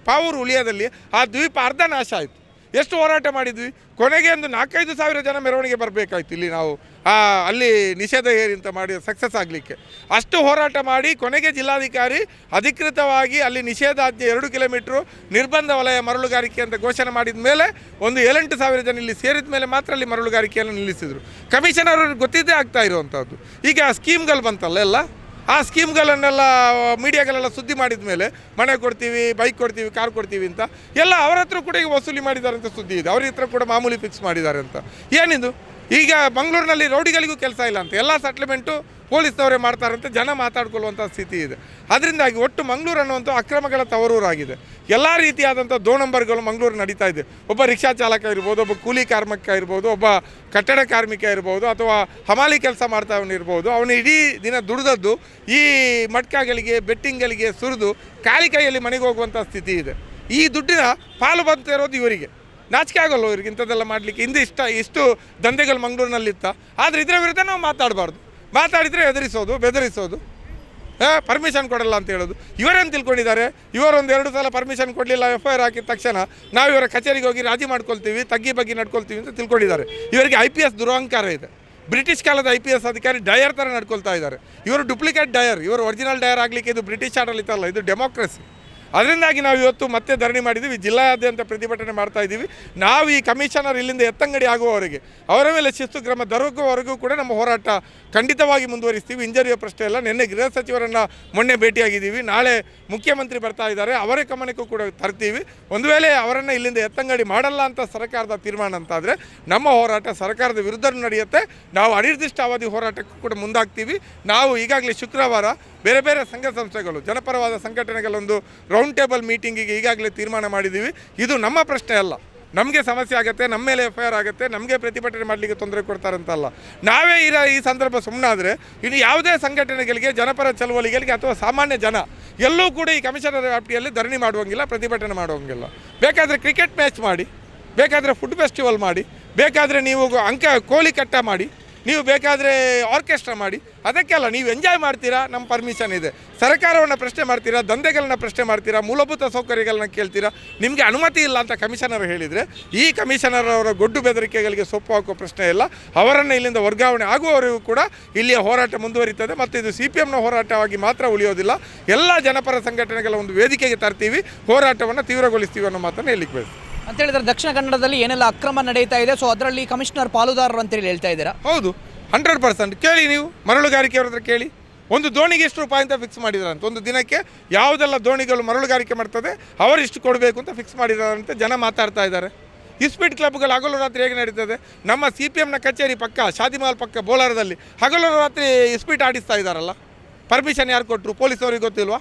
ಪಾವೂರು ಉಳಿಯದಲ್ಲಿ ಆ ದ್ವೀಪ ಅರ್ಧ ನಾಶ ಆಯಿತು. ಎಷ್ಟು ಹೋರಾಟ ಮಾಡಿದ್ವಿ? ಕೊನೆಗೆ ಒಂದು ನಾಲ್ಕೈದು ಸಾವಿರ ಜನ ಮೆರವಣಿಗೆ ಬರಬೇಕಾಯ್ತು ಇಲ್ಲಿ ನಾವು. ಆ, ಅಲ್ಲಿ ನಿಷೇಧ ಹೇರಿ ಅಂತ ಮಾಡಿ ಸಕ್ಸಸ್ ಆಗಲಿಕ್ಕೆ. ಅಷ್ಟು ಹೋರಾಟ ಮಾಡಿ ಕೊನೆಗೆ ಜಿಲ್ಲಾಧಿಕಾರಿ ಅಧಿಕೃತವಾಗಿ ಅಲ್ಲಿ ನಿಷೇಧಾಜ್ಞೆ ಎರಡು ಕಿಲೋಮೀಟ್ರು ನಿರ್ಬಂಧ ವಲಯ ಮರಳುಗಾರಿಕೆ ಅಂತ ಘೋಷಣೆ ಮಾಡಿದ ಮೇಲೆ ಒಂದು ಏಳೆಂಟು ಸಾವಿರ ಜನ ಇಲ್ಲಿ ಸೇರಿದ ಮೇಲೆ ಮಾತ್ರ ಅಲ್ಲಿ ಮರಳುಗಾರಿಕೆಯನ್ನು ನಿಲ್ಲಿಸಿದರು. ಕಮಿಷನರ್ ಗೊತ್ತಿದ್ದೇ ಆಗ್ತಾ ಇರುವಂಥದ್ದು ಈಗ ಸ್ಕೀಮ್ಗಳು ಬಂತಲ್ಲ ಎಲ್ಲ? ಆ ಸ್ಕೀಮ್ಗಳನ್ನೆಲ್ಲ, ಮೀಡಿಯಾಗಳೆಲ್ಲ ಸುದ್ದಿ ಮಾಡಿದ ಮೇಲೆ ಮನೆ ಕೊಡ್ತೀವಿ, ಬೈಕ್ ಕೊಡ್ತೀವಿ, ಕಾರ್ ಕೊಡ್ತೀವಿ ಅಂತ ಎಲ್ಲ ಅವರ ಹತ್ರ ಕೂಡ ಈಗ ವಸೂಲಿ ಮಾಡಿದ್ದಾರೆ ಅಂತ ಸುದ್ದಿ ಇದೆ. ಅವ್ರ ಹತ್ರ ಕೂಡ ಮಾಮೂಲಿ ಫಿಕ್ಸ್ ಮಾಡಿದ್ದಾರೆ ಅಂತ. ಏನಿದು? ಈಗ ಮಂಗಳೂರಿನಲ್ಲಿ ರೌಡಿಗಳಿಗೂ ಕೆಲಸ ಇಲ್ಲ ಅಂತ. ಎಲ್ಲ ಸೆಟ್ಲ್ಮೆಂಟು ಪೊಲೀಸ್ನವರೇ ಮಾಡ್ತಾರಂತೆ, ಜನ ಮಾತಾಡ್ಕೊಳ್ಳುವಂಥ ಸ್ಥಿತಿ ಇದೆ. ಅದರಿಂದಾಗಿ ಒಟ್ಟು ಮಂಗಳೂರು ಅನ್ನುವಂಥ ಅಕ್ರಮಗಳ ತವರೂರಾಗಿದೆ. ಎಲ್ಲ ರೀತಿಯಾದಂಥ ದೋ ನಂಬರ್ಗಳು ಮಂಗಳೂರು ನಡೀತಾ ಇದೆ. ಒಬ್ಬ ರಿಕ್ಷಾ ಚಾಲಕ ಇರ್ಬೋದು, ಒಬ್ಬ ಕೂಲಿ ಕಾರ್ಮಿಕ ಇರ್ಬೋದು, ಒಬ್ಬ ಕಟ್ಟಡ ಕಾರ್ಮಿಕ ಇರ್ಬೋದು, ಅಥವಾ ಹಮಾಲಿ ಕೆಲಸ ಮಾಡ್ತಾವನು ಇರ್ಬೋದು, ಅವನು ಇಡೀ ದಿನ ದುಡಿದದ್ದು ಈ ಮಟ್ಕಾಗಳಿಗೆ, ಬೆಟ್ಟಿಂಗ್ಗಳಿಗೆ ಸುರಿದು ಕಾಲಿ ಕೈಯಲ್ಲಿ ಮನೆಗೆ ಹೋಗುವಂಥ ಸ್ಥಿತಿ ಇದೆ. ಈ ದುಡ್ಡಿನ ಪಾಲು ಬಂತ ಇರೋದು ಇವರಿಗೆ. ನಾಚಿಕೆ ಆಗೋಲ್ಲ ಇವ್ರಿಗೆ ಇಂಥದ್ದೆಲ್ಲ ಮಾಡಲಿಕ್ಕೆ. ಹಿಂದೆ ಇಷ್ಟ ಇಷ್ಟು ದಂಧೆಗಳು ಮಂಗಳೂರಿನಲ್ಲಿತ್ತ. ಆದರೆ ಇದರ ವಿರುದ್ಧ ನಾವು ಮಾತಾಡಬಾರ್ದು. ಮಾತಾಡಿದರೆ ಎದುರಿಸೋದು ಬೆದರಿಸೋದು. ಪರ್ಮಿಷನ್ ಕೊಡಲ್ಲ ಅಂತ ಹೇಳೋದು. ಇವರೇನು ತಿಳ್ಕೊಂಡಿದ್ದಾರೆ? ಇವರೊಂದು ಎರಡು ಸಲ ಪರ್ಮಿಷನ್ ಕೊಡಲಿಲ್ಲ ಎಫ್ ಐ ಆರ್ ಹಾಕಿದ ತಕ್ಷಣ ನಾವು ಇವರ ಕಚೇರಿಗೆ ಹೋಗಿ ರಾಜಿ ಮಾಡ್ಕೊಳ್ತೀವಿ, ತಗ್ಗಿ ಬಗ್ಗೆ ನಡ್ಕೊಳ್ತೀವಿ ಅಂತ ತಿಳ್ಕೊಂಡಿದ್ದಾರೆ. ಇವರಿಗೆ ಐ ಪಿ ಎಸ್ ದುರಹಂಕಾರ ಇದೆ. ಬ್ರಿಟಿಷ್ ಕಾಲದ ಐ ಪಿ ಎಸ್ ಅಧಿಕಾರಿ ಡಯರ್ ಥರ ನಡ್ಕೊಳ್ತಾ ಇದ್ದಾರೆ. ಇವರು ಡುಪ್ಲಿಕೇಟ್ ಡಯರ್, ಇವರು ಒರಿಜಿನಲ್ ಡಯರ್ ಆಗಲಿಕ್ಕೆ ಇದು ಬ್ರಿಟಿಷ್ ಆಡಳಿತ ಅಲ್ಲ, ಇದು ಡೆಮೋಕ್ರಸಿ ಅದರಿಂದಾಗಿ ನಾವು ಇವತ್ತು ಮತ್ತೆ ಧರಣಿ ಮಾಡಿದ್ದೀವಿ. ಜಿಲ್ಲಾದ್ಯಂತ ಪ್ರತಿಭಟನೆ ಮಾಡ್ತಾ ಇದ್ದೀವಿ. ನಾವು ಈ ಕಮಿಷನರ್ ಇಲ್ಲಿಂದ ಎತ್ತಂಗಡಿ ಆಗುವವರೆಗೆ, ಅವರ ಮೇಲೆ ಶಿಸ್ತು ಕ್ರಮ ದೊರಕುವವರೆಗೂ ಕೂಡ ನಮ್ಮ ಹೋರಾಟ ಖಂಡಿತವಾಗಿ ಮುಂದುವರಿಸ್ತೀವಿ. ಇಂಜರಿಯ ಪ್ರಶ್ನೆ ಇಲ್ಲ. ನಿನ್ನೆ ಗೃಹ ಸಚಿವರನ್ನು ಮೊನ್ನೆ ಭೇಟಿಯಾಗಿದ್ದೀವಿ. ನಾಳೆ ಮುಖ್ಯಮಂತ್ರಿ ಬರ್ತಾ ಇದ್ದಾರೆ. ಅವರ ಗಮನಕ್ಕೂ ಕೂಡ ತರ್ತೀವಿ. ಒಂದು ವೇಳೆ ಅವರನ್ನು ಇಲ್ಲಿಂದ ಎತ್ತಂಗಡಿ ಮಾಡಲ್ಲ ಅಂತ ಸರ್ಕಾರದ ತೀರ್ಮಾನ ಅಂತಾದರೆ, ನಮ್ಮ ಹೋರಾಟ ಸರ್ಕಾರದ ವಿರುದ್ಧ ನಡೆಯುತ್ತೆ. ನಾವು ಅನಿರ್ದಿಷ್ಟ ಅವಧಿ ಹೋರಾಟಕ್ಕೂ ಕೂಡ ಮುಂದಾಗ್ತೀವಿ. ನಾವು ಈಗಾಗಲೇ ಶುಕ್ರವಾರ ಬೇರೆ ಬೇರೆ ಸಂಘ ಸಂಸ್ಥೆಗಳು, ಜನಪರವಾದ ಸಂಘಟನೆಗಳೊಂದು ರೌಂಡ್ ಟೇಬಲ್ ಮೀಟಿಂಗಿಗೆ ಈಗಾಗಲೇ ತೀರ್ಮಾನ ಮಾಡಿದ್ದೀವಿ. ಇದು ನಮ್ಮ ಪ್ರಶ್ನೆ ಅಲ್ಲ. ನಮಗೆ ಸಮಸ್ಯೆ ಆಗುತ್ತೆ ನಮ್ಮ ಮೇಲೆ ಎಫ್ ಐ ಆರ್ ಆಗುತ್ತೆ, ನಮಗೆ ಪ್ರತಿಭಟನೆ ಮಾಡಲಿಕ್ಕೆ ತೊಂದರೆ ಕೊಡ್ತಾರಂತಲ್ಲ. ನಾವೇ ಇರೋ ಈ ಸಂದರ್ಭ ಸುಮ್ಮನಾದರೆ ಇನ್ನು ಯಾವುದೇ ಸಂಘಟನೆಗಳಿಗೆ, ಜನಪರ ಚಳವಳಿಗಳಿಗೆ ಅಥವಾ ಸಾಮಾನ್ಯ ಜನ, ಎಲ್ಲೂ ಕೂಡ ಈ ಕಮಿಷನರ್ ವ್ಯಾಪ್ತಿಯಲ್ಲಿ ಧರಣಿ ಮಾಡುವಂಗಿಲ್ಲ, ಪ್ರತಿಭಟನೆ ಮಾಡುವಂಗಿಲ್ಲ. ಬೇಕಾದರೆ ಕ್ರಿಕೆಟ್ ಮ್ಯಾಚ್ ಮಾಡಿ, ಬೇಕಾದರೆ ಫುಡ್ ಫೆಸ್ಟಿವಲ್ ಮಾಡಿ, ಬೇಕಾದರೆ ನೀವು ಅಂಕ, ಕೋಳಿ ಕಟ್ಟ ಮಾಡಿ ನೀವು ಬೇಕಾದರೆ ಆರ್ಕೆಸ್ಟ್ರಾ ಮಾಡಿ. ಅದಕ್ಕೆಲ್ಲ ನೀವು ಎಂಜಾಯ್ ಮಾಡ್ತೀರಾ? ನಮ್ಮ ಪರ್ಮಿಷನ್ ಇದೆ. ಸರ್ಕಾರವನ್ನು ಪ್ರಶ್ನೆ ಮಾಡ್ತೀರಾ? ದಂಧೆಗಳನ್ನ ಪ್ರಶ್ನೆ ಮಾಡ್ತೀರಾ? ಮೂಲಭೂತ ಸೌಕರ್ಯಗಳನ್ನ ಕೇಳ್ತೀರಾ? ನಿಮಗೆ ಅನುಮತಿ ಇಲ್ಲ ಅಂತ ಕಮಿಷನರ್ ಹೇಳಿದರೆ, ಈ ಕಮಿಷನರ್ ಅವರ ಗೊಡ್ಡು ಬೆದರಿಕೆಗಳಿಗೆ ಸೊಪ್ಪು ಹಾಕೋ ಪ್ರಶ್ನೆ ಇಲ್ಲ. ಅವರನ್ನು ಇಲ್ಲಿಂದ ವರ್ಗಾವಣೆ ಆಗುವವರೆಗೂ ಕೂಡ ಇಲ್ಲಿಯ ಹೋರಾಟ ಮುಂದುವರಿತದೆ ಮತ್ತು ಇದು ಸಿ ಪಿ ಎಮ್ನ ಹೋರಾಟವಾಗಿ ಮಾತ್ರ ಉಳಿಯೋದಿಲ್ಲ. ಎಲ್ಲ ಜನಪರ ಸಂಘಟನೆಗಳ ಒಂದು ವೇದಿಕೆಗೆ ತರ್ತೀವಿ. ಹೋರಾಟವನ್ನು ತೀವ್ರಗೊಳಿಸ್ತೀವಿ ಅನ್ನೋ ಮಾತನ್ನು ಹೇಳಿಕ್ಕೆ ಅಂತ ಹೇಳಿದ್ರೆ ದಕ್ಷಿಣ ಕನ್ನಡದಲ್ಲಿ ಏನೆಲ್ಲ ಅಕ್ರಮ ನಡೀತಾ ಇದೆ ಸೊ ಅದರಲ್ಲಿ ಕಮಿಷನರ್ ಪಾಲುದಾರರು ಅಂತೇಳಿ ಹೇಳ್ತಾ ಇದ್ದೀರಾ? ಹೌದು ಹಂಡ್ರೆಡ್ ಪರ್ಸೆಂಟ್ ಕೇಳಿ ನೀವು, ಮರಳುಗಾರಿಕೆ ಅವ್ರ ಹತ್ರ ಕೇಳಿ. ಒಂದು ದೋಣಿಗೆ ಎಷ್ಟು ರೂಪಾಯಿ ಅಂತ ಫಿಕ್ಸ್ ಮಾಡಿದಾರಂತ ಒಂದು ದಿನಕ್ಕೆ ಯಾವುದೆಲ್ಲ ದೋಣಿಗಳು ಮರಳುಗಾರಿಕೆ ಮಾಡ್ತದೆ, ಅವರಿಷ್ಟು ಕೊಡಬೇಕು ಅಂತ ಫಿಕ್ಸ್ ಮಾಡಿದಾರಂತೆ ಜನ ಮಾತಾಡ್ತಾ ಇದ್ದಾರೆ. ಇಸ್ಪೀಟ್ ಕ್ಲಬ್ಗಳು ಹಗಲು ರಾತ್ರಿ ಹೇಗೆ ನಡೀತದೆ? ನಮ್ಮ ಸಿ ಪಿ ಎಮ್ನ ಕಚೇರಿ ಪಕ್ಕ ಶಾದಿಮಹಲ್ ಪಕ್ಕ ಬೋಲಾರದಲ್ಲಿ ಹಗಲು ರಾತ್ರಿ ಇಸ್ಪೀಟ್ ಆಡಿಸ್ತಾ ಇದ್ದಾರಲ್ಲ? ಪರ್ಮಿಷನ್ ಯಾರು ಕೊಟ್ಟರು ಪೊಲೀಸವ್ರಿಗೆ ಗೊತ್ತಿಲ್ವಾ?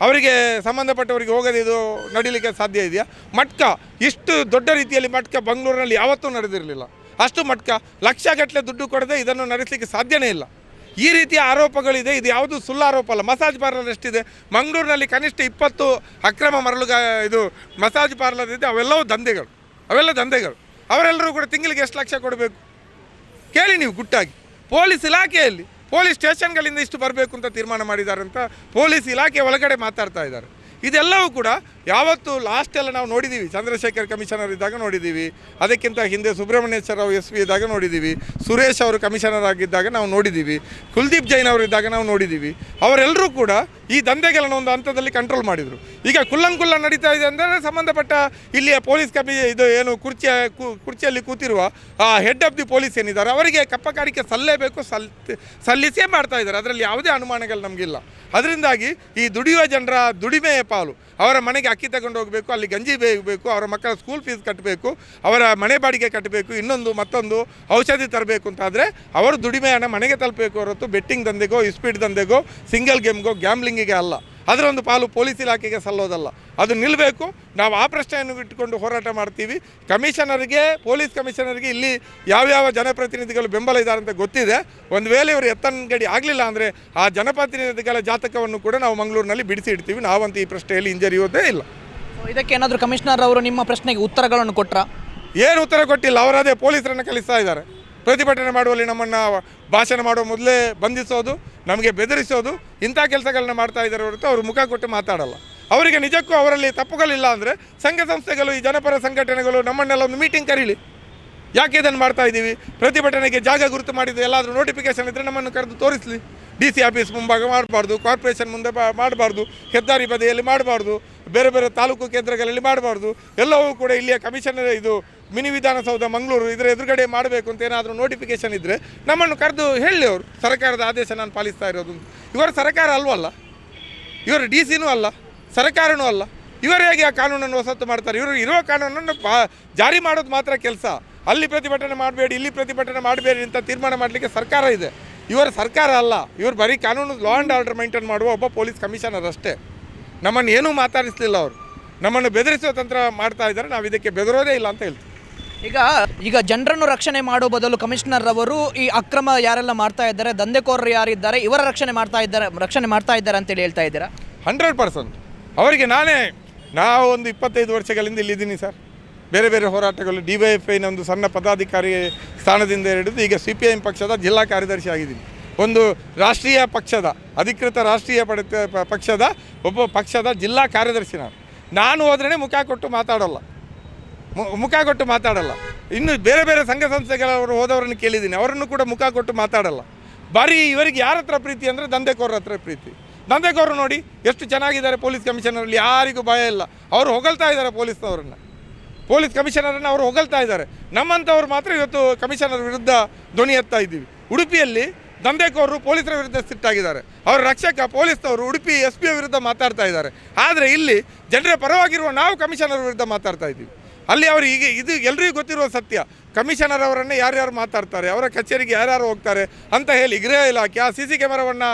ಅವರಿಗೆ ಸಂಬಂಧಪಟ್ಟವರಿಗೆ ಹೋಗದೆ ಇದು ನಡೀಲಿಕ್ಕೆ ಸಾಧ್ಯ ಇದೆಯಾ? ಮಟ್ಕ, ಇಷ್ಟು ದೊಡ್ಡ ರೀತಿಯಲ್ಲಿ ಮಟ್ಕ ಬೆಂಗಳೂರಿನಲ್ಲಿ ಯಾವತ್ತೂ ನಡೆದಿರಲಿಲ್ಲ. ಅಷ್ಟು ಮಟ್ಕ ಲಕ್ಷಗಟ್ಟಲೆ ದುಡ್ಡು ಕೊಡದೆ ಇದನ್ನು ನಡೆಸಲಿಕ್ಕೆ ಸಾಧ್ಯನೇ ಇಲ್ಲ. ಈ ರೀತಿಯ ಆರೋಪಗಳಿದೆ, ಇದು ಯಾವುದು ಸುಳ್ಳು ಆರೋಪ ಅಲ್ಲ. ಮಸಾಜ್ ಪಾರ್ಲರ್ ಎಷ್ಟಿದೆ? ಮಂಗಳೂರಿನಲ್ಲಿ ಕನಿಷ್ಠ ಇಪ್ಪತ್ತು ಅಕ್ರಮ ಮರಳುಗ, ಇದು ಮಸಾಜ್ ಪಾರ್ಲರ್ ಇದೆ, ಅವೆಲ್ಲವೂ ದಂಧೆಗಳು. ಅವೆಲ್ಲ ದಂಧೆಗಳು. ಅವರೆಲ್ಲರೂ ಕೂಡ ತಿಂಗಳಿಗೆ ಎಷ್ಟು ಲಕ್ಷ ಕೊಡಬೇಕು? ಕೇಳಿ ನೀವು ಗುಟ್ಟಾಗಿ. ಪೊಲೀಸ್ ಇಲಾಖೆಯಲ್ಲಿ ಪೊಲೀಸ್ ಸ್ಟೇಷನ್ಗಳಿಂದ ಇಷ್ಟು ಬರಬೇಕು ಅಂತ ತೀರ್ಮಾನ ಮಾಡಿದ್ದಾರೆ ಅಂತ ಪೊಲೀಸ್ ಇಲಾಖೆ ಒಳಗಡೆ ಮಾತಾಡ್ತಾ ಇದ್ದಾರೆ. ಇದೆಲ್ಲವೂ ಕೂಡ ಯಾವತ್ತು ಲಾಸ್ಟ್ ಎಲ್ಲ ನಾವು ನೋಡಿದ್ದೀವಿ ಚಂದ್ರಶೇಖರ್ ಕಮಿಷನರ್ ಇದ್ದಾಗ ನೋಡಿದ್ದೀವಿ ಅದಕ್ಕಿಂತ ಹಿಂದೆ ಸುಬ್ರಹ್ಮಣ್ಯೇಶ್ವರ ರಾವ್ ಎಸ್ ಪಿ ಇದ್ದಾಗ ನೋಡಿದ್ದೀವಿ ಸುರೇಶ್ ಅವರು ಕಮಿಷನರ್ ಆಗಿದ್ದಾಗ ನಾವು ನೋಡಿದ್ದೀವಿ ಕುಲ್ದೀಪ್ ಜೈನ್ ಅವರು ಇದ್ದಾಗ ನಾವು ನೋಡಿದ್ದೀವಿ ಅವರೆಲ್ಲರೂ ಕೂಡ ಈ ದಂಧೆಗಳನ್ನು ಒಂದು ಹಂತದಲ್ಲಿ ಕಂಟ್ರೋಲ್ ಮಾಡಿದರು. ಈಗ ಕುಲ್ಲಂಕುಲ್ಲ ನಡೀತಾ ಇದೆ ಅಂದರೆ ಸಂಬಂಧಪಟ್ಟ ಇಲ್ಲಿಯ ಪೊಲೀಸ್ ಕಮಿ ಇದು ಏನು ಕುರ್ಚಿಯ ಕುರ್ಚಿಯಲ್ಲಿ ಕೂತಿರುವ ಆ ಹೆಡ್ ಆಫ್ ದಿ ಪೊಲೀಸ್ ಏನಿದ್ದಾರೆ, ಅವರಿಗೆ ಕಪ್ಪಕಾರಿಕೆ ಸಲ್ಲೇಬೇಕು, ಸಲ್, ಸಲ್ಲಿಸೇ ಮಾಡ್ತಾ ಇದ್ದಾರೆ. ಅದರಲ್ಲಿ ಯಾವುದೇ ಅನುಮಾನಗಳು ನಮಗಿಲ್ಲ. ಅದರಿಂದಾಗಿ ಈ ದುಡಿಯುವ ಜನರ ದುಡಿಮೆಯ ಪಾಲು. ಅವರ ಮನೆಗೆ ಅಕ್ಕಿ ತಗೊಂಡು ಹೋಗಬೇಕು, ಅಲ್ಲಿ ಗಂಜಿ ಬೇಯಬೇಕು ಅವರ ಮಕ್ಕಳ ಸ್ಕೂಲ್ ಫೀಸ್ ಕಟ್ಟಬೇಕು ಅವರ ಮನೆ ಬಾಡಿಗೆ ಕಟ್ಟಬೇಕು ಇನ್ನೊಂದು ಮತ್ತೊಂದು ಔಷಧಿ ತರಬೇಕು ಅಂತಾದರೆ ಅವರು ದುಡಿಮೆಯನ್ನು ಮನೆಗೆ ತಲುಪಬೇಕು ಹೊರತು ಬೆಟ್ಟಿಂಗ್ ದಂಧೆಗೋ ಇಸ್ಪೀಡ್ ದಂಧೆಗೋ ಸಿಂಗಲ್ ಗೇಮ್ಗೋ ಗ್ಯಾಮ್ಲಿಂಗಿಗೆ ಅಲ್ಲ. ಅದರ ಒಂದು ಪಾಲು ಪೊಲೀಸ್ ಇಲಾಖೆಗೆ ಸಲ್ಲೋದಲ್ಲ. ಅದು ನಿಲ್ಲಬೇಕು ನಾವು ಆ ಪ್ರಶ್ನೆಯನ್ನು ಇಟ್ಟುಕೊಂಡು ಹೋರಾಟ ಮಾಡ್ತೀವಿ. ಕಮಿಷನರ್ಗೆ ಪೊಲೀಸ್ ಕಮಿಷನರ್ಗೆ ಇಲ್ಲಿ ಯಾವ್ಯಾವ ಜನಪ್ರತಿನಿಧಿಗಳು ಬೆಂಬಲ ಇದ್ದಾರೆ ಅಂತ ಗೊತ್ತಿದೆ. ಒಂದು ವೇಳೆ ಇವರು ಎತ್ತನಗಡಿ ಆಗಲಿಲ್ಲ ಅಂದರೆ ಆ ಜನಪ್ರತಿನಿಧಿಗಳ ಜಾತಕವನ್ನು ಕೂಡ ನಾವು ಮಂಗಳೂರಿನಲ್ಲಿ ಬಿಡಿಸಿ ಇಡ್ತೀವಿ. ನಾವಂತೂ ಈ ಪ್ರಶ್ನೆಯಲ್ಲಿ ಹಿಂಜರಿಯೋದೇ ಇಲ್ಲ. ಇದಕ್ಕೆ ಏನಾದರೂ ಕಮಿಷನರ್ ಅವರು ನಿಮ್ಮ ಪ್ರಶ್ನೆಗೆ ಉತ್ತರಗಳನ್ನು ಕೊಟ್ಟರ ಏನು ಉತ್ತರ ಕೊಟ್ಟಿಲ್ಲ. ಅವರದೇ ಪೊಲೀಸರನ್ನು ಕಲಿಸ್ತಾ ಇದ್ದಾರೆ. ಪ್ರತಿಭಟನೆ ಮಾಡುವಲ್ಲಿ ನಮ್ಮನ್ನು ಭಾಷಣ ಮಾಡುವ ಮೊದಲೇ ಬಂಧಿಸೋದು. ನಮಗೆ ಬೆದರಿಸೋದು ಇಂಥ ಕೆಲಸಗಳನ್ನ ಮಾಡ್ತಾ ಇದ್ದಾರೆ ಹೊರತು ಅವರು ಮುಖ ಕೊಟ್ಟು ಮಾತಾಡಲ್ಲ. ಅವರಿಗೆ ನಿಜಕ್ಕೂ ಅವರಲ್ಲಿ ತಪ್ಪುಗಳಿಲ್ಲ ಅಂದರೆ ಸಂಘ ಸಂಸ್ಥೆಗಳು, ಈ ಜನಪರ ಸಂಘಟನೆಗಳು ನಮ್ಮನ್ನೆಲ್ಲ ಒಂದು ಮೀಟಿಂಗ್ ಕರೀಲಿ. ಯಾಕೆ ಇದನ್ನು ಮಾಡ್ತಾ ಇದ್ದೀವಿ? ಪ್ರತಿಭಟನೆಗೆ ಜಾಗ ಗುರುತು ಮಾಡಿದ್ದು ಎಲ್ಲಾದರೂ ನೋಟಿಫಿಕೇಶನ್ ಇದ್ದರೆ ನಮ್ಮನ್ನು ಕರೆದು ತೋರಿಸಲಿ. ಡಿ ಸಿ ಆಫೀಸ್ ಮುಂಭಾಗ ಮಾಡಬಾರ್ದು ಕಾರ್ಪೊರೇಷನ್ ಮುಂದೆ ಮಾಡಬಾರ್ದು, ಹೆದ್ದಾರಿ ಬದಿಯಲ್ಲಿ ಮಾಡಬಾರ್ದು, ಬೇರೆ ಬೇರೆ ತಾಲೂಕು ಕೇಂದ್ರಗಳಲ್ಲಿ ಮಾಡಬಾರ್ದು, ಎಲ್ಲವೂ ಕೂಡ ಇಲ್ಲಿಯ ಕಮಿಷನರ್ ಇದು ಮಿನಿ ವಿಧಾನಸೌಧ ಮಂಗಳೂರು ಇದರ ಎದುರುಗಡೆ ಮಾಡಬೇಕು ಅಂತ ಏನಾದರೂ ನೋಟಿಫಿಕೇಶನ್ ಇದ್ದರೆ ನಮ್ಮನ್ನು ಕರೆದು ಹೇಳಿ ಅವರು. ಸರ್ಕಾರದ ಆದೇಶ ನಾನು ಪಾಲಿಸ್ತಾ ಇರೋದು ಇವರ ಸರ್ಕಾರ ಅಲ್ವಲ್ಲ? ಇವರು ಡಿ ಸಿನೂ ಅಲ್ಲ, ಸರ್ಕಾರನೂ ಅಲ್ಲ. ಇವರು ಹೇಗೆ ಆ ಕಾನೂನನ್ನು ವಸತ್ತು ಮಾಡ್ತಾರೆ? ಇವರು ಇರೋ ಕಾನೂನನ್ನು ಪಾ ಜಾರಿ ಮಾಡೋದು ಮಾತ್ರ ಕೆಲಸ. ಅಲ್ಲಿ ಪ್ರತಿಭಟನೆ ಮಾಡಬೇಡಿ, ಇಲ್ಲಿ ಪ್ರತಿಭಟನೆ ಮಾಡಬೇಡಿ ಅಂತ ತೀರ್ಮಾನ ಮಾಡಲಿಕ್ಕೆ ಸರ್ಕಾರ ಇದೆ. ಇವರು ಸರ್ಕಾರ ಅಲ್ಲ. ಇವರು ಬರೀ ಕಾನೂನು ಲಾ ಆ್ಯಂಡ್ ಆರ್ಡರ್ ಮೈಂಟೈನ್ ಮಾಡುವ ಒಬ್ಬ ಪೊಲೀಸ್ ಕಮಿಷನರ್ ಅಷ್ಟೇ. ನಮ್ಮನ್ನು ಏನೂ ಮಾತಾಡಿಸ್ಲಿಲ್ಲ ಅವರು. ನಮ್ಮನ್ನು ಬೆದರಿಸುವ ತಂತ್ರ ಮಾಡ್ತಾ ಇದ್ದಾರೆ. ನಾವು ಇದಕ್ಕೆ ಬೆದರೋದೇ ಇಲ್ಲ ಅಂತ ಹೇಳ್ತೀವಿ. ಈಗ ಈಗ ಜನರನ್ನು ರಕ್ಷಣೆ ಮಾಡೋ ಬದಲು ಕಮಿಷನರ್ ಅವರು ಈ ಅಕ್ರಮ ಯಾರೆಲ್ಲ ಮಾಡ್ತಾ ಇದ್ದಾರೆ, ದಂಧೆಕೋರರು ಯಾರಿದ್ದಾರೆ ಇವರ ರಕ್ಷಣೆ ಮಾಡ್ತಾ ಇದ್ದಾರೆ, ರಕ್ಷಣೆ ಮಾಡ್ತಾ ಇದ್ದಾರೆ ಅಂತೇಳಿ ಹೇಳ್ತಾ ಇದ್ದೀರಾ? Hundred percent. ಅವರಿಗೆ ನಾನೇ, ನಾವು ಒಂದು ಇಪ್ಪತ್ತೈದು ವರ್ಷಗಳಿಂದ ಇಲ್ಲಿದ್ದೀನಿ ಸರ್. ಬೇರೆ ಬೇರೆ ಹೋರಾಟಗಳು, ಡಿ ವೈ ಎಫ್ ಐನ ಒಂದು ಸಣ್ಣ ಪದಾಧಿಕಾರಿ ಸ್ಥಾನದಿಂದ ಹಿಡಿದು ಈಗ ಸಿ ಪಿ ಐ ಪಕ್ಷದ ಜಿಲ್ಲಾ ಕಾರ್ಯದರ್ಶಿ ಆಗಿದ್ದೀನಿ. ಒಂದು ರಾಷ್ಟ್ರೀಯ ಪಕ್ಷದ, ಅಧಿಕೃತ ರಾಷ್ಟ್ರೀಯ ಪಡ ಪಕ್ಷದ, ಒಬ್ಬ ಪಕ್ಷದ ಜಿಲ್ಲಾ ಕಾರ್ಯದರ್ಶಿ ನಾನು. ನಾನು ಹೋದ್ರೇ ಮುಖ ಕೊಟ್ಟು ಮಾತಾಡೋಲ್ಲ. ಮುಖ ಕೊಟ್ಟು ಮಾತಾಡಲ್ಲ. ಇನ್ನು ಬೇರೆ ಬೇರೆ ಸಂಘ ಸಂಸ್ಥೆಗಳವರು ಹೋದವರನ್ನು ಕೇಳಿದ್ದೀನಿ. ಅವರನ್ನು ಕೂಡ ಮುಖ ಕೊಟ್ಟು ಮಾತಾಡಲ್ಲ. ಬರೀ ಇವರಿಗೆ ಯಾರ ಹತ್ರ ಪ್ರೀತಿ ಅಂದರೆ ದಂಧೆಕೋರರ ಹತ್ರ ಪ್ರೀತಿ. ದಂಧೆಕೋರರು ನೋಡಿ ಎಷ್ಟು ಚೆನ್ನಾಗಿದ್ದಾರೆ ಪೊಲೀಸ್ ಕಮಿಷನರಲ್ಲಿ ಯಾರಿಗೂ ಭಯ ಇಲ್ಲ. ಅವರು ಹೊಗಳ್ತಾ ಇದ್ದಾರೆ ಪೊಲೀಸ್ನವರನ್ನು. ಪೊಲೀಸ್ ಕಮಿಷನರನ್ನು ಅವರು ಹೊಗಳ್ತಾ ಇದ್ದಾರೆ. ನಮ್ಮಂಥವ್ರು ಮಾತ್ರ ಇವತ್ತು ಕಮಿಷನರ್ ವಿರುದ್ಧ ಧ್ವನಿ ಎತ್ತಾ ಇದ್ದೀವಿ. ಉಡುಪಿಯಲ್ಲಿ ದಂಧೆಕೋರರು ಪೊಲೀಸರ ವಿರುದ್ಧ ಸಿಟ್ಟಾಗಿದ್ದಾರೆ. ಅವರ ರಕ್ಷಕ ಪೊಲೀಸ್ನವರು ಉಡುಪಿ ಎಸ್ ಪಿ ವಿರುದ್ಧ ಮಾತಾಡ್ತಾ ಇದ್ದಾರೆ. ಆದರೆ ಇಲ್ಲಿ ಜನರ ಪರವಾಗಿರುವ ನಾವು ಕಮಿಷನರ್ ವಿರುದ್ಧ ಮಾತಾಡ್ತಾ ಇದ್ದೀವಿ. ಅಲ್ಲಿ ಅವರು ಈಗ ಇದು ಎಲ್ರಿಗೂ ಗೊತ್ತಿರುವ ಸತ್ಯ. ಕಮಿಷನರ್ ಅವರನ್ನೇ ಯಾರ್ಯಾರು ಮಾತಾಡ್ತಾರೆ, ಅವರ ಕಚೇರಿಗೆ ಯಾರ್ಯಾರು ಹೋಗ್ತಾರೆ ಅಂತ ಹೇಳಿ ಗೃಹ ಇಲಾಖೆ ಆ ಸಿ ಸಿ ಕ್ಯಾಮರಾವನ್ನು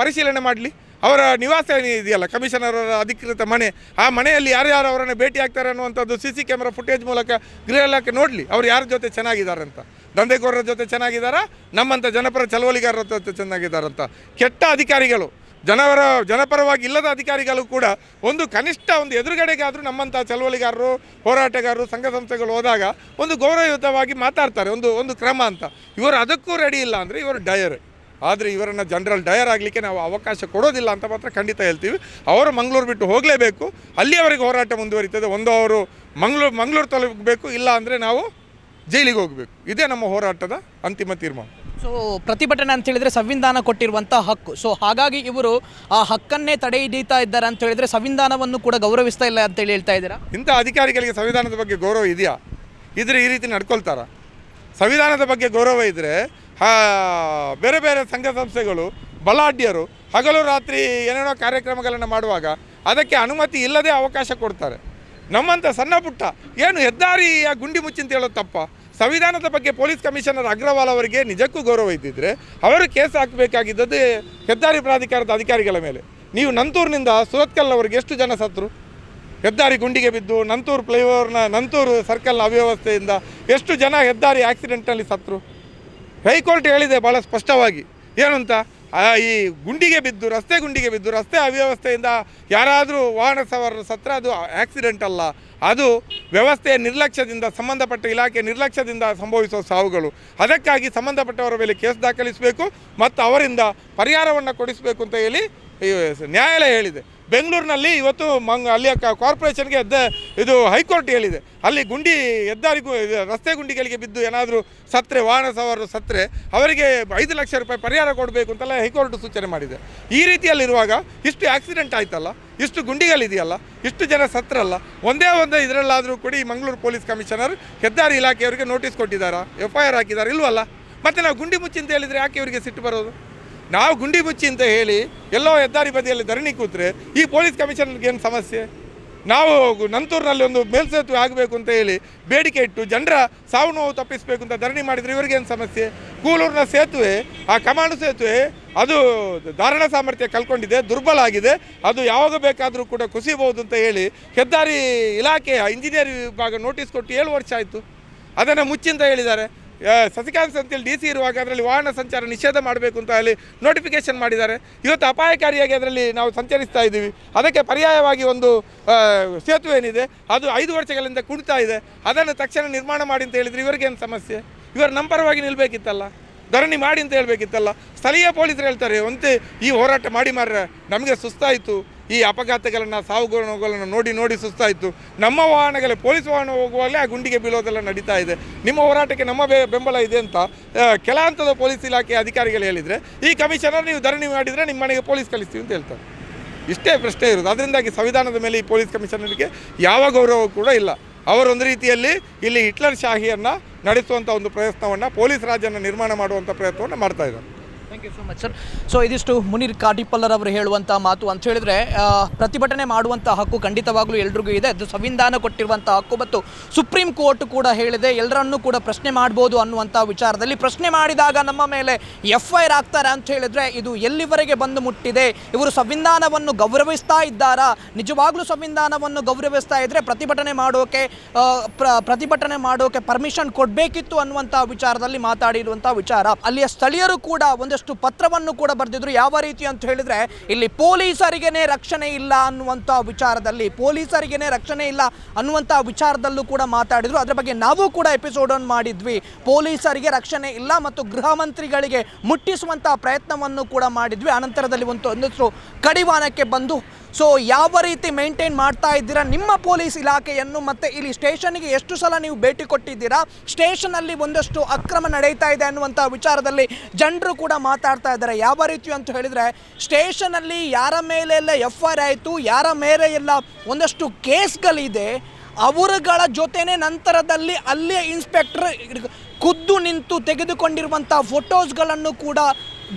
ಪರಿಶೀಲನೆ ಮಾಡಲಿ. ಅವರ ನಿವಾಸ ಇದೆಯಲ್ಲ, ಕಮಿಷನರ್ ಅವರ ಅಧಿಕೃತ ಮನೆ. ಆ ಮನೆಯಲ್ಲಿ ಯಾರ್ಯಾರು ಅವರನ್ನು ಭೇಟಿ ಆಗ್ತಾರೆ ಅನ್ನುವಂಥದ್ದು ಸಿ ಸಿ ಕ್ಯಾಮರಾ ಫುಟೇಜ್ ಮೂಲಕ ಗೃಹ ಇಲಾಖೆ ನೋಡಲಿ. ಅವ್ರು ಯಾರ ಜೊತೆ ಚೆನ್ನಾಗಿದ್ದಾರೆ ಅಂತ. ದಂಧೆಕೋರರ ಜೊತೆ ಚೆನ್ನಾಗಿದ್ದಾರಾ? ನಮ್ಮಂಥ ಜನಪರ ಚಳವಳಿಗಾರರ ಜೊತೆ ಚೆನ್ನಾಗಿದ್ದಾರಂತ. ಕೆಟ್ಟ ಅಧಿಕಾರಿಗಳು. ಜನವರ ಜನಪರವಾಗಿ ಇಲ್ಲದ ಅಧಿಕಾರಿಗಳು ಕೂಡ ಒಂದು ಕನಿಷ್ಠ ಒಂದು ಎದುರುಗಡೆಗಾದರೂ ನಮ್ಮಂಥ ಚಳವಳಿಗಾರರು, ಹೋರಾಟಗಾರರು, ಸಂಘ ಸಂಸ್ಥೆಗಳು ಹೋದಾಗ ಒಂದು ಗೌರವಯುತವಾಗಿ ಮಾತಾಡ್ತಾರೆ. ಒಂದು ಒಂದು ಕ್ರಮ ಅಂತ. ಇವರು ಅದಕ್ಕೂ ರೆಡಿ ಇಲ್ಲ ಅಂದರೆ ಇವರು ಡಯರ್. ಆದರೆ ಇವರನ್ನು ಜನರಲ್ ಡಯರ್ ಆಗಲಿಕ್ಕೆ ನಾವು ಅವಕಾಶ ಕೊಡೋದಿಲ್ಲ ಅಂತ ಮಾತ್ರ ಖಂಡಿತ ಹೇಳ್ತೀವಿ. ಅವರು ಮಂಗಳೂರು ಬಿಟ್ಟು ಹೋಗಲೇಬೇಕು. ಅಲ್ಲಿಯವರೆಗೆ ಹೋರಾಟ ಮುಂದುವರಿತದೆ. ಒಂದು ಅವರು ಮಂಗಳೂರು ಮಂಗಳೂರು ತಲುಪಬೇಕು ಇಲ್ಲ ಅಂದರೆ ನಾವು ಜೈಲಿಗೆ ಹೋಗಬೇಕು. ಇದೇ ನಮ್ಮ ಹೋರಾಟದ ಅಂತಿಮ ತೀರ್ಮಾನ. ಸೊ ಪ್ರತಿಭಟನೆ ಅಂತ ಹೇಳಿದ್ರೆ ಸಂವಿಧಾನ ಕೊಟ್ಟಿರುವಂಥ ಹಕ್ಕು. ಸೊ ಹಾಗಾಗಿ ಇವರು ಆ ಹಕ್ಕನ್ನೇ ತಡೆ ಹಿಡಿತಾ ಇದ್ದಾರೆ ಅಂತ ಹೇಳಿದ್ರೆ ಸಂವಿಧಾನವನ್ನು ಕೂಡ ಗೌರವಿಸ್ತಾ ಇಲ್ಲ ಅಂತೇಳಿ ಹೇಳ್ತಾ ಇದ್ದೀರಾ? ಇಂಥ ಅಧಿಕಾರಿಗಳಿಗೆ ಸಂವಿಧಾನದ ಬಗ್ಗೆ ಗೌರವ ಇದೆಯಾ? ಇದ್ರೆ ಈ ರೀತಿ ನಡ್ಕೊಳ್ತಾರ? ಸಂವಿಧಾನದ ಬಗ್ಗೆ ಗೌರವ ಇದ್ದರೆ ಬೇರೆ ಬೇರೆ ಸಂಘ ಸಂಸ್ಥೆಗಳು, ಬಲಾಢ್ಯರು, ಹಗಲು ರಾತ್ರಿ ಏನೇನೋ ಕಾರ್ಯಕ್ರಮಗಳನ್ನು ಮಾಡುವಾಗ ಅದಕ್ಕೆ ಅನುಮತಿ ಇಲ್ಲದೆ ಅವಕಾಶ ಕೊಡ್ತಾರೆ. ನಮ್ಮಂಥ ಸಣ್ಣ ಪುಟ್ಟ, ಏನು ಹೆದ್ದಾರಿಯ ಗುಂಡಿ ಮುಚ್ಚಿ ಅಂತ ಹೇಳೋದು ತಪ್ಪ. ಸಂವಿಧಾನದ ಬಗ್ಗೆ ಪೊಲೀಸ್ ಕಮಿಷನರ್ ಅಗ್ರವಾಲ್ ಅವರಿಗೆ ನಿಜಕ್ಕೂ ಗೌರವ ಇದ್ದಿದ್ರೆ ಅವರು ಕೇಸ್ ಹಾಕಬೇಕಾಗಿದ್ದದ್ದು ಹೆದ್ದಾರಿ ಪ್ರಾಧಿಕಾರದ ಅಧಿಕಾರಿಗಳ ಮೇಲೆ. ನೀವು ನಂತೂರಿನಿಂದ ಸುರತ್ಕಲ್ನವರೆಗೆ ಎಷ್ಟು ಜನ ಸತ್ರು? ಹೆದ್ದಾರಿ ಗುಂಡಿಗೆ ಬಿದ್ದು ನಂತೂರು ಫ್ಲೈಓವರ್ನ ನಂತೂರು ಸರ್ಕಲ್ನ ಅವ್ಯವಸ್ಥೆಯಿಂದ ಎಷ್ಟು ಜನ ಹೆದ್ದಾರಿ ಆಕ್ಸಿಡೆಂಟ್ನಲ್ಲಿ ಸತ್ರು? ಹೈಕೋರ್ಟ್ ಹೇಳಿದೆ ಭಾಳ ಸ್ಪಷ್ಟವಾಗಿ. ಏನಂತ? ಈ ಗುಂಡಿಗೆ ಬಿದ್ದು, ರಸ್ತೆ ಗುಂಡಿಗೆ ಬಿದ್ದು ರಸ್ತೆ ಅವ್ಯವಸ್ಥೆಯಿಂದ ಯಾರಾದರೂ ವಾಹನ ಸವಾರರು ಸತ್ರ ಅದು ಆಕ್ಸಿಡೆಂಟ್ ಅಲ್ಲ. ಅದು ವ್ಯವಸ್ಥೆಯ ನಿರ್ಲಕ್ಷ್ಯದಿಂದ ಸಂಬಂಧಪಟ್ಟ ಇಲಾಖೆ ನಿರ್ಲಕ್ಷ್ಯದಿಂದ ಸಂಭವಿಸುವ ಸಾವುಗಳು. ಅದಕ್ಕಾಗಿ ಸಂಬಂಧಪಟ್ಟವರ ಮೇಲೆ ಕೇಸ್ ದಾಖಲಿಸಬೇಕು ಮತ್ತು ಅವರಿಂದ ಪರಿಹಾರವನ್ನು ಕೊಡಿಸಬೇಕು ಅಂತ ಹೇಳಿ ನ್ಯಾಯಾಲಯ ಹೇಳಿದೆ. ಬೆಂಗಳೂರಿನಲ್ಲಿ ಇವತ್ತು ಮಂಗ್ ಅಲ್ಲಿಯ ಕಾರ್ಪೊರೇಷನ್ಗೆ ಎದ್ದ ಇದು ಹೈಕೋರ್ಟ್ ಹೇಳಿದೆ ಅಲ್ಲಿ ಗುಂಡಿ ಹೆದ್ದಾರಿಗೂ ರಸ್ತೆ ಗುಂಡಿಗಳಿಗೆ ಬಿದ್ದು ಏನಾದರೂ ಸತ್ತರೆ ವಾಹನ ಸವಾರರು ಸತ್ತರೆ ಅವರಿಗೆ ಐದು ಲಕ್ಷ ರೂಪಾಯಿ ಪರಿಹಾರ ಕೊಡಬೇಕು ಅಂತೆಲ್ಲ ಹೈಕೋರ್ಟ್ ಸೂಚನೆ ಮಾಡಿದೆ. ಈ ರೀತಿಯಲ್ಲಿರುವಾಗ ಇಷ್ಟು ಆಕ್ಸಿಡೆಂಟ್ ಆಯ್ತಲ್ಲ, ಇಷ್ಟು ಗುಂಡಿಗಳಿದೆಯಲ್ಲ, ಇಷ್ಟು ಜನ ಸತ್ರಲ್ಲ, ಒಂದೇ ಒಂದೇ ಇದರಲ್ಲಾದರೂ ಕೂಡ ಈ ಮಂಗಳೂರು ಪೊಲೀಸ್ ಕಮಿಷನರ್ ಹೆದ್ದಾರಿ ಇಲಾಖೆಯವರಿಗೆ ನೋಟಿಸ್ ಕೊಟ್ಟಿದ್ದಾರಾ ಎಫ್ ಐ ಆರ್ ಹಾಕಿದ್ದಾರೆ ಇಲ್ವಲ್ಲ? ಮತ್ತೆ ನಾವು ಗುಂಡಿ ಮುಚ್ಚಿ ಅಂತ ಹೇಳಿದರೆ ಯಾಕೆ ಇವರಿಗೆ ಸಿಟ್ಟು ಬರೋದು? ನಾವು ಗುಂಡಿ ಮುಚ್ಚಿ ಅಂತ ಹೇಳಿ ಎಲ್ಲೋ ಹೆದ್ದಾರಿ ಬದಿಯಲ್ಲಿ ಧರಣಿ ಕೂತ್ರೆ ಈ ಪೊಲೀಸ್ ಕಮಿಷನರ್ಗೆ ಏನು ಸಮಸ್ಯೆ? ನಾವು ನಂತೂರಿನಲ್ಲಿ ಒಂದು ಮೇಲ್ಸೇತುವೆ ಆಗಬೇಕು ಅಂತ ಹೇಳಿ ಬೇಡಿಕೆ ಇಟ್ಟು ಜನರ ಸಾವು ನೋವು ತಪ್ಪಿಸಬೇಕು ಅಂತ ಧರಣಿ ಮಾಡಿದರೆ ಇವರಿಗೇನು ಸಮಸ್ಯೆ? ಕೂಲೂರಿನ ಸೇತುವೆ, ಆ ಕಮಾಂಡು ಸೇತುವೆ, ಅದು ಧಾರಣ ಸಾಮರ್ಥ್ಯ ಕಳ್ಕೊಂಡಿದೆ, ದುರ್ಬಲ ಆಗಿದೆ. ಅದು ಯಾವಾಗ ಬೇಕಾದರೂ ಕೂಡ ಕುಸಿಬಹುದು ಅಂತ ಹೇಳಿ ಹೆದ್ದಾರಿ ಇಲಾಖೆಯ ಇಂಜಿನಿಯರ್ ವಿಭಾಗ ನೋಟಿಸ್ ಕೊಟ್ಟು ಏಳು ವರ್ಷ ಆಯಿತು. ಅದನ್ನು ಮುಚ್ಚಿ ಅಂತ ಹೇಳಿದ್ದಾರೆ. ಸಸಿಕಾಂತ್ ಅಂತೇಳಿ ಡಿ ಸಿ ಇರುವಾಗ ಅದರಲ್ಲಿ ವಾಹನ ಸಂಚಾರ ನಿಷೇಧ ಮಾಡಬೇಕು ಅಂತ ಅಲ್ಲಿ ನೋಟಿಫಿಕೇಶನ್ ಮಾಡಿದ್ದಾರೆ. ಇವತ್ತು ಅಪಾಯಕಾರಿಯಾಗಿ ಅದರಲ್ಲಿ ನಾವು ಸಂಚರಿಸ್ತಾ ಇದ್ದೀವಿ. ಅದಕ್ಕೆ ಪರ್ಯಾಯವಾಗಿ ಒಂದು ಸೇತುವೆ ಏನಿದೆ, ಅದು ಐದು ವರ್ಷಗಳಿಂದ ಕುಣಿತಾ ಇದೆ. ಅದನ್ನು ತಕ್ಷಣ ನಿರ್ಮಾಣ ಮಾಡಿ ಅಂತ ಹೇಳಿದರೆ ಇವರಿಗೇನು ಸಮಸ್ಯೆ? ಇವರು ನಂಬರವಾಗಿ ನಿಲ್ಲಬೇಕಿತ್ತಲ್ಲ ಧರಣಿ ಮಾಡಿ ಅಂತ ಹೇಳಬೇಕಿತ್ತಲ್ಲ? ಸ್ಥಳೀಯ ಪೊಲೀಸರು ಹೇಳ್ತಾರೆ, ಒಂತೆ ಈ ಹೋರಾಟ ಮಾಡಿ ಮಾರ್ರೆ, ನಮಗೆ ಸುಸ್ತಾಯಿತು. ಈ ಅಪಘಾತಗಳನ್ನು ಸಾವುಗಳನ್ನು ನೋಡಿ ನೋಡಿ ಸುಸ್ತಾಯಿತು ನಮ್ಮ ವಾಹನಗಳೇ, ಪೊಲೀಸ್ ವಾಹನ ಹೋಗುವಾಗಲೇ ಆ ಗುಂಡಿಗೆ ಬೀಳೋದೆಲ್ಲ ನಡೀತಾ ಇದೆ. ನಿಮ್ಮ ಹೋರಾಟಕ್ಕೆ ನಮ್ಮ ಬೆಂಬಲ ಇದೆ ಅಂತ ಕೆಲ ಹಂತದ ಪೊಲೀಸ್ ಇಲಾಖೆ ಅಧಿಕಾರಿಗಳು ಹೇಳಿದರೆ, ಈ ಕಮಿಷನರ್ ನೀವು ಧರಣಿ ಮಾಡಿದರೆ ನಿಮ್ಮ ಮನೆಗೆ ಪೊಲೀಸ್ ಕಳಿಸ್ತೀವಿ ಅಂತ ಹೇಳ್ತಾರೆ. ಇಷ್ಟೇ ಪ್ರಶ್ನೆ ಇರೋದು ಅದರಿಂದಾಗಿ ಸಂವಿಧಾನದ ಮೇಲೆ ಈ ಪೊಲೀಸ್ ಕಮಿಷನರ್ಗೆ ಯಾವ ಗೌರವ ಕೂಡ ಇಲ್ಲ. ಅವರೊಂದು ರೀತಿಯಲ್ಲಿ ಇಲ್ಲಿ ಹಿಟ್ಲರ್ ಶಾಹಿಯನ್ನು ನಡೆಸುವಂಥ ಒಂದು ಪ್ರಯತ್ನವನ್ನು ಪೊಲೀಸ್ ರಾಜ್ಯನ ನಿರ್ಮಾಣ ಮಾಡುವಂಥ ಪ್ರಯತ್ನವನ್ನು ಮಾಡ್ತಾ ಇದ್ದಾರೆ. Thank you so much sir so ಇದಿಷ್ಟು ಮುನೀರ್ ಕಾಟಿಪಲ್ಲರ್ ಅವರು ಹೇಳುವಂಥ ಮಾತು ಅಂತ ಹೇಳಿದ್ರೆ ಪ್ರತಿಭಟನೆ ಮಾಡುವಂಥ ಹಕ್ಕು ಖಂಡಿತವಾಗ್ಲೂ ಎಲ್ರಿಗೂ ಇದೆ. ಅದು ಸಂವಿಧಾನ ಕೊಟ್ಟಿರುವಂಥ ಹಕ್ಕು ಮತ್ತು ಸುಪ್ರೀಂ ಕೋರ್ಟ್ ಕೂಡ ಹೇಳಿದೆ. ಎಲ್ಲರನ್ನೂ ಕೂಡ ಪ್ರಶ್ನೆ ಮಾಡ್ಬೋದು ಅನ್ನುವಂಥ ವಿಚಾರದಲ್ಲಿ ಪ್ರಶ್ನೆ ಮಾಡಿದಾಗ ನಮ್ಮ ಮೇಲೆ ಎಫ್ ಐ ಆರ್ ಆಗ್ತಾರೆ ಅಂತ ಹೇಳಿದ್ರೆ, ಇದು ಎಲ್ಲಿವರೆಗೆ ಬಂದು ಮುಟ್ಟಿದೆ? ಇವರು ಸಂವಿಧಾನವನ್ನು ಗೌರವಿಸ್ತಾ ಇದ್ದಾರಾ? ನಿಜವಾಗ್ಲೂ ಸಂವಿಧಾನವನ್ನು ಗೌರವಿಸ್ತಾ ಇದ್ರೆ ಪ್ರತಿಭಟನೆ ಮಾಡೋಕೆ ಪ್ರ, ಪ್ರತಿಭಟನೆ ಮಾಡೋಕೆ ಪರ್ಮಿಷನ್ ಕೊಡಬೇಕಿತ್ತು ಅನ್ನುವಂಥ ವಿಚಾರದಲ್ಲಿ ಮಾತಾಡಿರುವಂಥ ವಿಚಾರ. ಅಲ್ಲಿಯ ಸ್ಥಳೀಯರು ಕೂಡ ಒಂದಷ್ಟು ಪತ್ರವನ್ನು ಕೂಡ ಬರೆದಿದ್ರು. ಯಾವ ರೀತಿ ಅಂತ ಹೇಳಿದ್ರೆ, ಇಲ್ಲಿ ಪೊಲೀಸರಿಗೇನೆ ರಕ್ಷಣೆ ಇಲ್ಲ ಅನ್ನುವಂಥ ವಿಚಾರದಲ್ಲಿ, ಪೊಲೀಸರಿಗೇನೆ ರಕ್ಷಣೆ ಇಲ್ಲ ಅನ್ನುವಂಥ ವಿಚಾರದಲ್ಲೂ ಕೂಡ ಮಾತಾಡಿದ್ರು. ಅದರ ಬಗ್ಗೆ ನಾವು ಕೂಡ ಎಪಿಸೋಡ್ ಅನ್ನು ಮಾಡಿದ್ವಿ. ಪೊಲೀಸರಿಗೆ ರಕ್ಷಣೆ ಇಲ್ಲ ಮತ್ತು ಗೃಹ ಮಂತ್ರಿಗಳಿಗೆ ಮುಟ್ಟಿಸುವಂಥ ಪ್ರಯತ್ನವನ್ನು ಕೂಡ ಮಾಡಿದ್ವಿ. ಅನಂತರದಲ್ಲಿ ಒಂದು ಒಂದಷ್ಟು ಕಡಿವಾಣಕ್ಕೆ ಬಂದು ಸೊ ಯಾವ ರೀತಿ ಮೇಂಟೈನ್ ಮಾಡ್ತಾ ಇದ್ದೀರಾ ನಿಮ್ಮ ಪೊಲೀಸ್ ಇಲಾಖೆಯನ್ನು ಮತ್ತೆ ಇಲ್ಲಿ ಸ್ಟೇಷನ್ಗೆ ಎಷ್ಟು ಸಲ ನೀವು ಭೇಟಿ ಕೊಟ್ಟಿದ್ದೀರಾ? ಸ್ಟೇಷನಲ್ಲಿ ಒಂದಷ್ಟು ಅಕ್ರಮ ನಡೀತಾ ಇದೆ ಅನ್ನುವಂಥ ವಿಚಾರದಲ್ಲಿ ಜನರು ಕೂಡ ಮಾತಾಡ್ತಾ ಇದ್ದಾರೆ. ಯಾವ ರೀತಿ ಅಂತ ಹೇಳಿದರೆ ಸ್ಟೇಷನಲ್ಲಿ ಯಾರ ಮೇಲೆಲ್ಲ ಎಫ್ ಐ ಆರ್ ಆಯಿತು, ಯಾರ ಮೇಲೆ ಎಲ್ಲ ಒಂದಷ್ಟು ಕೇಸ್ಗಳಿದೆ, ಅವರುಗಳ ಜೊತೆನೆ ನಂತರದಲ್ಲಿ ಅಲ್ಲಿಯ ಇನ್ಸ್ಪೆಕ್ಟರ್ ಖುದ್ದು ನಿಂತು ತೆಗೆದುಕೊಂಡಿರುವಂಥ ಫೋಟೋಸ್ಗಳನ್ನು ಕೂಡ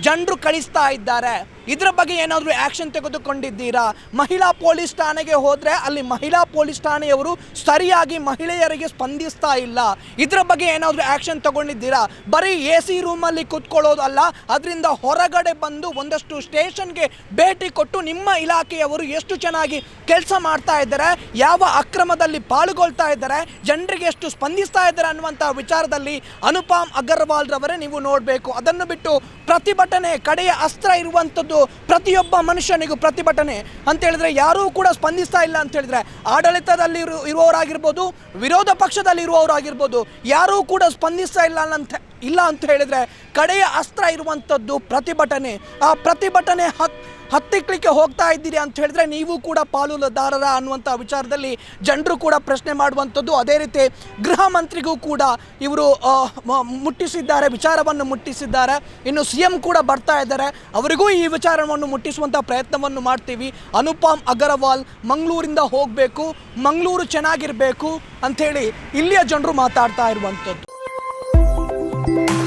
ಜನರು ಕಳಿಸ್ತಾ ಇದ್ದಾರೆ. ಇದರ ಬಗ್ಗೆ ಏನಾದರೂ ಆ್ಯಕ್ಷನ್ ತೆಗೆದುಕೊಂಡಿದ್ದೀರಾ? ಮಹಿಳಾ ಪೊಲೀಸ್ ಠಾಣೆಗೆ ಹೋದರೆ ಅಲ್ಲಿ ಮಹಿಳಾ ಪೊಲೀಸ್ ಠಾಣೆಯವರು ಸರಿಯಾಗಿ ಮಹಿಳೆಯರಿಗೆ ಸ್ಪಂದಿಸ್ತಾ ಇಲ್ಲ. ಇದರ ಬಗ್ಗೆ ಏನಾದರೂ ಆ್ಯಕ್ಷನ್ ತಗೊಂಡಿದ್ದೀರಾ? ಬರೀ ಎ ಸಿ ರೂಮಲ್ಲಿ ಕೂತ್ಕೊಳ್ಳೋದಲ್ಲ, ಅದರಿಂದ ಹೊರಗಡೆ ಬಂದು ಒಂದಷ್ಟು ಸ್ಟೇಷನ್ಗೆ ಭೇಟಿ ಕೊಟ್ಟು ನಿಮ್ಮ ಇಲಾಖೆಯವರು ಎಷ್ಟು ಚೆನ್ನಾಗಿ ಕೆಲಸ ಮಾಡ್ತಾ ಇದ್ದಾರೆ, ಯಾವ ಅಕ್ರಮದಲ್ಲಿ ಪಾಲ್ಗೊಳ್ತಾ ಇದ್ದಾರೆ, ಜನರಿಗೆ ಎಷ್ಟು ಸ್ಪಂದಿಸ್ತಾ ಇದ್ದಾರೆ ಅನ್ನುವಂಥ ವಿಚಾರದಲ್ಲಿ ಅನುಪಮ್ ಅಗರ್ವಾಲ್ ರವರೇ ನೀವು ನೋಡಬೇಕು. ಅದನ್ನು ಬಿಟ್ಟು ಪ್ರತಿಭಟನೆ ಕಡೆಯ ಅಸ್ತ್ರ ಇರುವಂಥದ್ದು ಪ್ರತಿಯೊಬ್ಬ ಮನುಷ್ಯನಿಗೂ ಪ್ರತಿಭಟನೆ. ಅಂತ ಹೇಳಿದ್ರೆ ಯಾರೂ ಕೂಡ ಸ್ಪಂದಿಸ್ತಾ ಇಲ್ಲ ಅಂತ ಹೇಳಿದ್ರೆ ಆಡಳಿತದಲ್ಲಿ ಇರು ಇರುವವರಾಗಿರ್ಬೋದು, ವಿರೋಧ ಪಕ್ಷದಲ್ಲಿ ಇರುವವರಾಗಿರ್ಬೋದು, ಯಾರೂ ಕೂಡ ಸ್ಪಂದಿಸ್ತಾ ಇಲ್ಲ ಅಂತ ಇಲ್ಲ ಅಂತ ಹೇಳಿದ್ರೆ ಕಡೆಯ ಅಸ್ತ್ರ ಇರುವಂಥದ್ದು ಪ್ರತಿಭಟನೆ. ಆ ಪ್ರತಿಭಟನೆ ಹಕ್ ಹತ್ತಿಕ್ಲಿಕ್ಕೆ ಹೋಗ್ತಾ ಇದ್ದೀರಿ ಅಂತ ಹೇಳಿದ್ರೆ ನೀವು ಕೂಡ ಪಾಲುದಾರರ ಅನ್ನುವಂಥ ವಿಚಾರದಲ್ಲಿ ಜನರು ಕೂಡ ಪ್ರಶ್ನೆ ಮಾಡುವಂಥದ್ದು. ಅದೇ ರೀತಿ ಗೃಹ ಮಂತ್ರಿಗೂ ಕೂಡ ಇವರು ಮುಟ್ಟಿಸಿದ್ದಾರೆ, ವಿಚಾರವನ್ನು ಮುಟ್ಟಿಸಿದ್ದಾರೆ. ಇನ್ನು ಸಿ ಎಂ ಕೂಡ ಬರ್ತಾ ಇದ್ದಾರೆ. ಅವರಿಗೂ ಈ ವಿಚಾರವನ್ನು ಮುಟ್ಟಿಸುವಂಥ ಪ್ರಯತ್ನವನ್ನು ಮಾಡ್ತೀವಿ. ಅನುಪಮ್ ಅಗರವಾಲ್ ಮಂಗಳೂರಿಂದ ಹೋಗಬೇಕು. ಮಂಗಳೂರು ಚೆನ್ನಾಗಿರಬೇಕು ಅಂಥೇಳಿ ಇಲ್ಲಿಯ ಜನರು ಮಾತಾಡ್ತಾ ಇರುವಂಥದ್ದು. Bye.